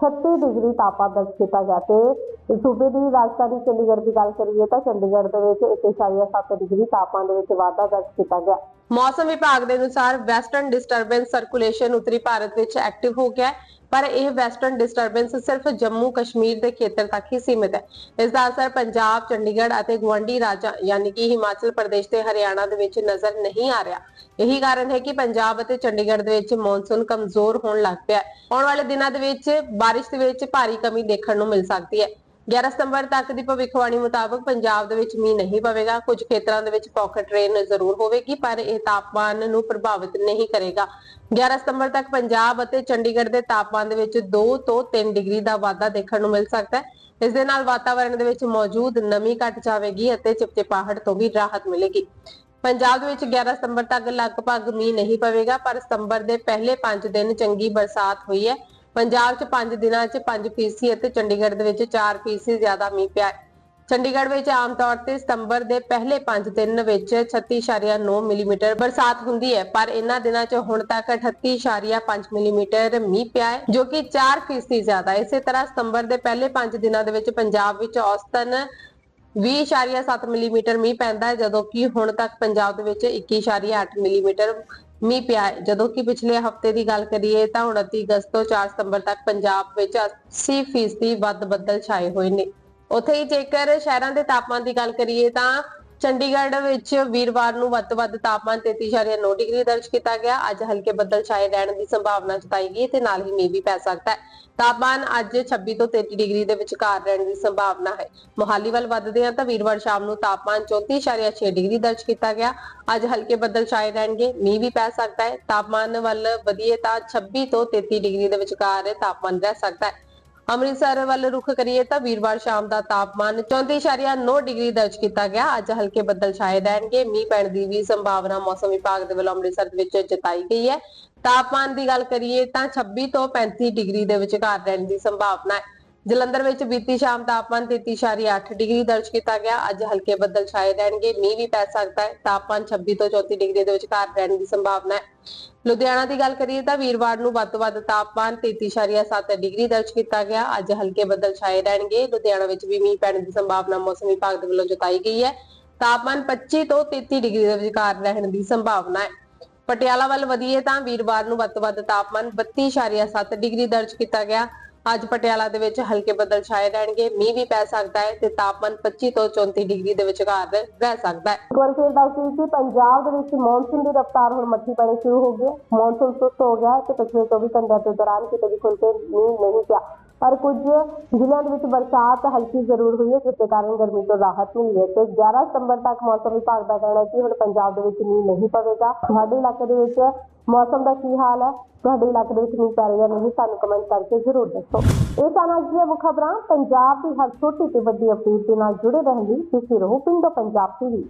36 ਡਿਗਰੀ ਤਾਪਮਾਨ ਦਰਜ ਕੀਤਾ ਗਿਆ ਤੇ ਸੂਬੇ ਦੀ ਰਾਜਧਾਨੀ ਚੰਡੀਗੜ੍ਹ ਦੀ ਗੱਲ ਕਰੀਏ ਤਾਂ ਚੰਡੀਗੜ੍ਹ ਦੇ ਵਿੱਚ 1.7 ਡਿਗਰੀ ਤਾਪਮਾਨ ਦੇ ਵਿੱਚ ਵਾਧਾ ਦਰਜ ਕੀਤਾ ਗਿਆ। ਮੌਸਮ ਵਿਭਾਗ ਦੇ ਅਨੁਸਾਰ ਵੈਸਟਰਨ ਡਿਸਟਰਬੈਂਸ ਸਰਕੂਲੇਸ਼ਨ ਉੱਤਰੀ ਭਾਰਤ ਵਿੱਚ ਐਕਟਿਵ ਹੋ ਗਿਆ ਪਰ ਇਹ ਵੈਸਟਰਨ ਡਿਸਟਰਬੈਂਸ ਸਿਰਫ ਜੰਮੂ ਕਸ਼ਮੀਰ ਦੇ ਖੇਤਰ ਤੱਕ ਹੀ ਸੀਮਿਤ ਹੈ। ਇਸ ਦਾ ਅਸਰ ਪੰਜਾਬ, ਚੰਡੀਗੜ੍ਹ ਅਤੇ ਗੁਆਂਢੀ ਰਾਜਾਂ, ਯਾਨੀ ਕਿ ਹਿਮਾਚਲ ਪ੍ਰਦੇਸ਼ ਤੇ ਹਰਿਆਣਾ ਦੇ ਵਿੱਚ ਨਜ਼ਰ ਨਹੀਂ ਆ ਰਿਹਾ। ਇਹੀ ਕਾਰਨ ਹੈ ਕਿ ਪੰਜਾਬ ਅਤੇ ਚੰਡੀਗੜ੍ਹ ਦੇ ਵਿੱਚ ਮੌਨਸੂਨ ਕਮਜ਼ੋਰ ਹੋਣ ਲੱਗ ਪਿਆ ਆਉਣ ਵਾਲੇ ਦਿਨਾਂ ਦੇ ਵਿੱਚ ਬਾਰਿਸ਼ ਦੇ ਵਿੱਚ ਭਾਰੀ ਕਮੀ ਦੇਖਣ ਨੂੰ ਮਿਲ ਸਕਦੀ ਹੈ। 11 ਸਤੰਬਰ ਤੱਕ ਦੀ ਭਵਿੱਖਬਾਣੀ ਮੁਤਾਬਕ ਪੰਜਾਬ ਦੇ ਵਿੱਚ ਮੀਂਹ ਨਹੀਂ ਪਵੇਗਾ। ਕੁਝ ਖੇਤਰਾਂ ਦੇ ਵਿੱਚ ਪਾਕਟ ਰੇਨ ਜ਼ਰੂਰ ਹੋਵੇਗੀ, ਪਰ ਇਹ ਤਾਪਮਾਨ ਨੂੰ ਪ੍ਰਭਾਵਿਤ ਨਹੀਂ ਕਰੇਗਾ। 11 ਸਤੰਬਰ ਤੱਕ ਪੰਜਾਬ ਅਤੇ ਚੰਡੀਗੜ੍ਹ ਦੇ ਤਾਪਮਾਨ ਦੇ ਵਿੱਚ 2 ਤੋਂ 3 ਡਿਗਰੀ ਦਾ ਵਾਧਾ ਦੇਖਣ ਨੂੰ ਮਿਲ ਸਕਦਾ ਹੈ। ਇਸ ਦੇ ਨਾਲ ਵਾਤਾਵਰਣ ਦੇ ਵਿੱਚ ਮੌਜੂਦ ਨਮੀ ਘਟ ਜਾਵੇਗੀ ਅਤੇ ਚਿਪਚਿਪਾਹਟ ਤੋਂ ਵੀ ਰਾਹਤ ਮਿਲੇਗੀ। ਪੰਜਾਬ ਦੇ ਵਿੱਚ 11 ਸਤੰਬਰ ਤੱਕ ਲਗਭਗ ਮੀਂਹ ਨਹੀਂ ਪਵੇਗਾ, ਪਰ ਸਤੰਬਰ ਦੇ ਪਹਿਲੇ 5 ਦਿਨ ਚੰਗੀ ਬਰਸਾਤ ਹੋਈ ਹੈ। ਪੰਜਾਬ 'ਚ 5 ਦਿਨਾਂ 'ਚ 5% ਅਤੇ ਚੰਡੀਗੜ੍ਹ ਦੇ ਵਿੱਚ 4% ਜ਼ਿਆਦਾ ਮੀਂਹ ਪਿਆ ਹੈ। ਚੰਡੀਗੜ੍ਹ ਵਿੱਚ ਆਮ ਤੌਰ ਤੇ ਸਤੰਬਰ ਦੇ ਪਹਿਲੇ 5 ਦਿਨ ਵਿੱਚ 36.9 ਮਿਲੀਮੀਟਰ ਬਰਸਾਤ ਹੁੰਦੀ ਹੈ, ਪਰ ਇਹਨਾਂ ਦਿਨਾਂ 'ਚ ਹੁਣ ਤੱਕ 38.5 ਮਿਲੀਮੀਟਰ ਮੀਂਹ ਪਿਆ ਹੈ, ਜੋ ਕਿ 4% ਜ਼ਿਆਦਾ ਇਸੇ ਤਰ੍ਹਾਂ ਸਤੰਬਰ ਦੇ ਪਹਿਲੇ 5 ਦਿਨਾਂ ਦੇ ਵਿੱਚ ਪੰਜਾਬ ਵਿੱਚ ਔਸਤਨ 20.7 ਮਿਲੀਮੀਟਰ ਮੀਂਹ ਪੈਂਦਾ ਹੈ, ਜਦੋਂ ਕਿ ਹੁਣ ਤੱਕ ਪੰਜਾਬ ਦੇ ਵਿੱਚ 21.8 ਮਿਲੀਮੀਟਰ ਮੀਂਹ ਪਿਆ ਹੈ। ਜਦੋਂ ਕਿ ਪਿਛਲੇ ਹਫ਼ਤੇ ਦੀ ਗੱਲ ਕਰੀਏ ਤਾਂ 29 ਅਗਸਤ ਤੋਂ 4 ਸਤੰਬਰ ਤੱਕ ਪੰਜਾਬ ਵਿੱਚ 80% ਵੱਧ ਬੱਦਲ ਛਾਏ ਹੋਏ ਨੇ। ਉੱਥੇ ਹੀ ਜੇਕਰ ਸ਼ਹਿਰਾਂ ਦੇ ਤਾਪਮਾਨ ਦੀ ਗੱਲ ਕਰੀਏ ਤਾਂ ਚੰਡੀਗੜ੍ਹ ਵਿੱਚ ਵੀਰਵਾਰ ਨੂੰ ਵੱਧ ਤੋਂ ਵੱਧ ਤਾਪਮਾਨ 33.9 ਡਿਗਰੀ ਦਰਜ ਕੀਤਾ ਗਿਆ। ਅੱਜ ਹਲਕੇ ਬੱਦਲ ਛਾਏ ਰਹਿਣ ਦੀ ਸੰਭਾਵਨਾ ਜਤਾਈ ਗਈ ਤੇ ਨਾਲ ਹੀ ਮੀਂਹ ਵੀ ਪੈ ਸਕਦਾ ਹੈ। ਤਾਪਮਾਨ ਅੱਜ 26 ਤੋਂ 33 ਡਿਗਰੀ ਦੇ ਵਿਚਕਾਰ ਰਹਿਣ ਦੀ ਸੰਭਾਵਨਾ ਹੈ। ਮੋਹਾਲੀ ਵੱਲ ਵੱਧਦੇ ਹਾਂ ਤਾਂ ਵੀਰਵਾਰ ਸ਼ਾਮ ਨੂੰ ਤਾਪਮਾਨ 34.6 ਡਿਗਰੀ ਦਰਜ ਕੀਤਾ ਗਿਆ। ਅੱਜ ਹਲਕੇ ਬੱਦਲ ਛਾਏ ਰਹਿਣਗੇ, ਮੀਂਹ ਵੀ ਪੈ ਸਕਦਾ ਹੈ। ਤਾਪਮਾਨ ਵੱਲ ਵਧੀਏ ਤਾਂ 26 ਤੋਂ 33 ਡਿਗਰੀ ਦੇ ਵਿਚਕਾਰ ਤਾਪਮਾਨ ਰਹਿ ਸਕਦਾ ਹੈ। ਅੰਮ੍ਰਿਤਸਰ ਵੱਲ ਰੁਖ ਕਰੀਏ ਤਾਂ ਵੀਰਵਾਰ ਸ਼ਾਮ ਦਾ ਤਾਪਮਾਨ 34.9 ਡਿਗਰੀ ਦਰਜ ਕੀਤਾ ਗਿਆ। ਅੱਜ ਹਲਕੇ ਬੱਦਲ ਛਾਏ ਰਹਿਣਗੇ। ਮੀਂਹ ਪੈਣ ਦੀ ਵੀ ਸੰਭਾਵਨਾ ਮੌਸਮ ਵਿਭਾਗ ਦੇ ਵੱਲੋਂ ਅੰਮ੍ਰਿਤਸਰ ਵਿੱਚ ਜਤਾਈ ਗਈ ਹੈ। ਤਾਪਮਾਨ ਦੀ ਗੱਲ ਕਰੀਏ ਤਾਂ 26 ਤੋਂ 35 ਡਿਗਰੀ ਦੇ ਵਿਚਕਾਰ ਰਹਿਣ ਦੀ ਸੰਭਾਵਨਾ ਹੈ। ਜਲੰਧਰ ਵਿੱਚ ਬੀਤੀ ਸ਼ਾਮ ਤਾਪਮਾਨ 33.8 ਡਿਗਰੀ ਦਰਜ ਕੀਤਾ ਗਿਆ। ਅੱਜ ਹਲਕੇ ਬੱਦਲ ਛਾਏ ਰਹਿਣਗੇ। ਮੀਂਹ ਵੀ ਪੈ ਸਕਦਾ ਹੈ। ਤਾਪਮਾਨ 26 ਤੋਂ 34 ਡਿਗਰੀ ਦੇ ਵਿਚਕਾਰ ਰਹਿਣ ਦੀ ਸੰਭਾਵਨਾ ਹੈ। ਲੁਧਿਆਣਾ ਦੀ ਗੱਲ ਕਰੀਏ ਤਾਂ ਵੀਰਵਾਰ ਨੂੰ ਵੱਧ ਤੋਂ ਵੱਧ ਤਾਪਮਾਨ 33.7 ਡਿਗਰੀ ਦਰਜ ਕੀਤਾ ਗਿਆ। ਅੱਜ ਹਲਕੇ ਬੱਦਲ ਛਾਏ ਰਹਿਣਗੇ। ਲੁਧਿਆਣਾ ਵਿੱਚ ਵੀ ਮੀਂਹ ਪੈਣ ਦੀ ਸੰਭਾਵਨਾ ਮੌਸਮ ਵਿਭਾਗ ਦੇ ਵੱਲੋਂ ਜਤਾਈ ਗਈ ਹੈ। ਤਾਪਮਾਨ 25 ਤੋਂ 33 ਡਿਗਰੀ ਦੇ ਵਿਚਕਾਰ ਰਹਿਣ ਦੀ ਸੰਭਾਵਨਾ ਹੈ। ਪਟਿਆਲਾ ਵੱਲ ਵਧੀਏ ਤਾਂ ਵੀਰਵਾਰ ਨੂੰ ਵੱਧ ਤੋਂ ਵੱਧ ਤਾਪਮਾਨ 32.7 ਡਿਗਰੀ ਦਰਜ ਕੀਤਾ ਗਿਆ। ਅੱਜ ਪਟਿਆਲਾ ਦੇ ਵਿੱਚ ਹਲਕੇ ਬੱਦਲ ਛਾਏ ਰਹਿਣਗੇ, ਮੀਂਹ ਵੀ ਪੈ ਸਕਦਾ ਹੈ ਤੇ ਤਾਪਮਾਨ 25 ਤੋਂ 34 ਡਿਗਰੀ ਦੇ ਵਿਚਕਾਰ ਰਹਿ ਸਕਦਾ ਹੈ। ਇੱਕ ਵਾਰ ਫਿਰ ਦੱਸ ਦਈਏ ਕਿ ਪੰਜਾਬ ਦੇ ਵਿੱਚ ਮੌਨਸੂਨ ਦੀ ਰਫ਼ਤਾਰ ਹੁਣ ਮੱਠੀ ਪੈਣੀ ਸ਼ੁਰੂ ਹੋ ਗਈ ਹੈ। ਮੌਨਸੂਨ ਸੁਸਤ ਹੋ ਗਿਆ ਤੇ ਪਿਛਲੇ 24 ਘੰਟਿਆਂ ਦੇ ਦੌਰਾਨ ਕਿਤੇ ਵੀ ਖੁੱਲ੍ਹ ਕੇ ਮੀਂਹ ਨਹੀਂ ਪਿਆ। ਪਰ ਕੁਝ ਜ਼ਿਲ੍ਹਿਆਂ ਦੇ ਵਿੱਚ ਬਰਸਾਤ ਹਲਕੀ ਜ਼ਰੂਰ ਹੋਈ ਹੈ, ਜਿਸ ਦੇ ਕਾਰਨ ਗਰਮੀ ਤੋਂ ਰਾਹਤ ਮਿਲੀ ਹੈ। ਤੇ 11 ਸਤੰਬਰ ਤੱਕ ਮੌਸਮ ਵਿਭਾਗ ਦਾ ਕਹਿਣਾ ਹੈ ਕਿ ਹੁਣ ਪੰਜਾਬ ਦੇ ਵਿੱਚ ਮੀਂਹ ਨਹੀਂ ਪਵੇਗਾ। ਤੁਹਾਡੇ ਇਲਾਕੇ ਦੇ ਵਿੱਚ ਮੌਸਮ ਦਾ ਕੀ ਹਾਲ ਹੈ? ਤੁਹਾਡੇ ਇਲਾਕੇ ਦੇ ਵਿੱਚ ਮੀਂਹ ਪੈ ਰਿਹਾ ਨਹੀਂ, ਸਾਨੂੰ ਕਮੈਂਟ ਕਰਕੇ ਜ਼ਰੂਰ ਦੱਸੋ। ਇਹ ਸਨ ਅੱਜ ਦੀਆਂ ਖਬਰਾਂ। ਪੰਜਾਬ ਦੀ ਹਰ ਛੋਟੀ ਤੇ ਵੱਡੀ ਅਪਡੇਟ ਦੇ ਨਾਲ ਜੁੜੇ ਰਹਿਣ ਲਈ ਤੁਸੀਂ ਰਹੋ ਪਿੰਡੋ ਪੰਜਾਬ ਟੀਵੀ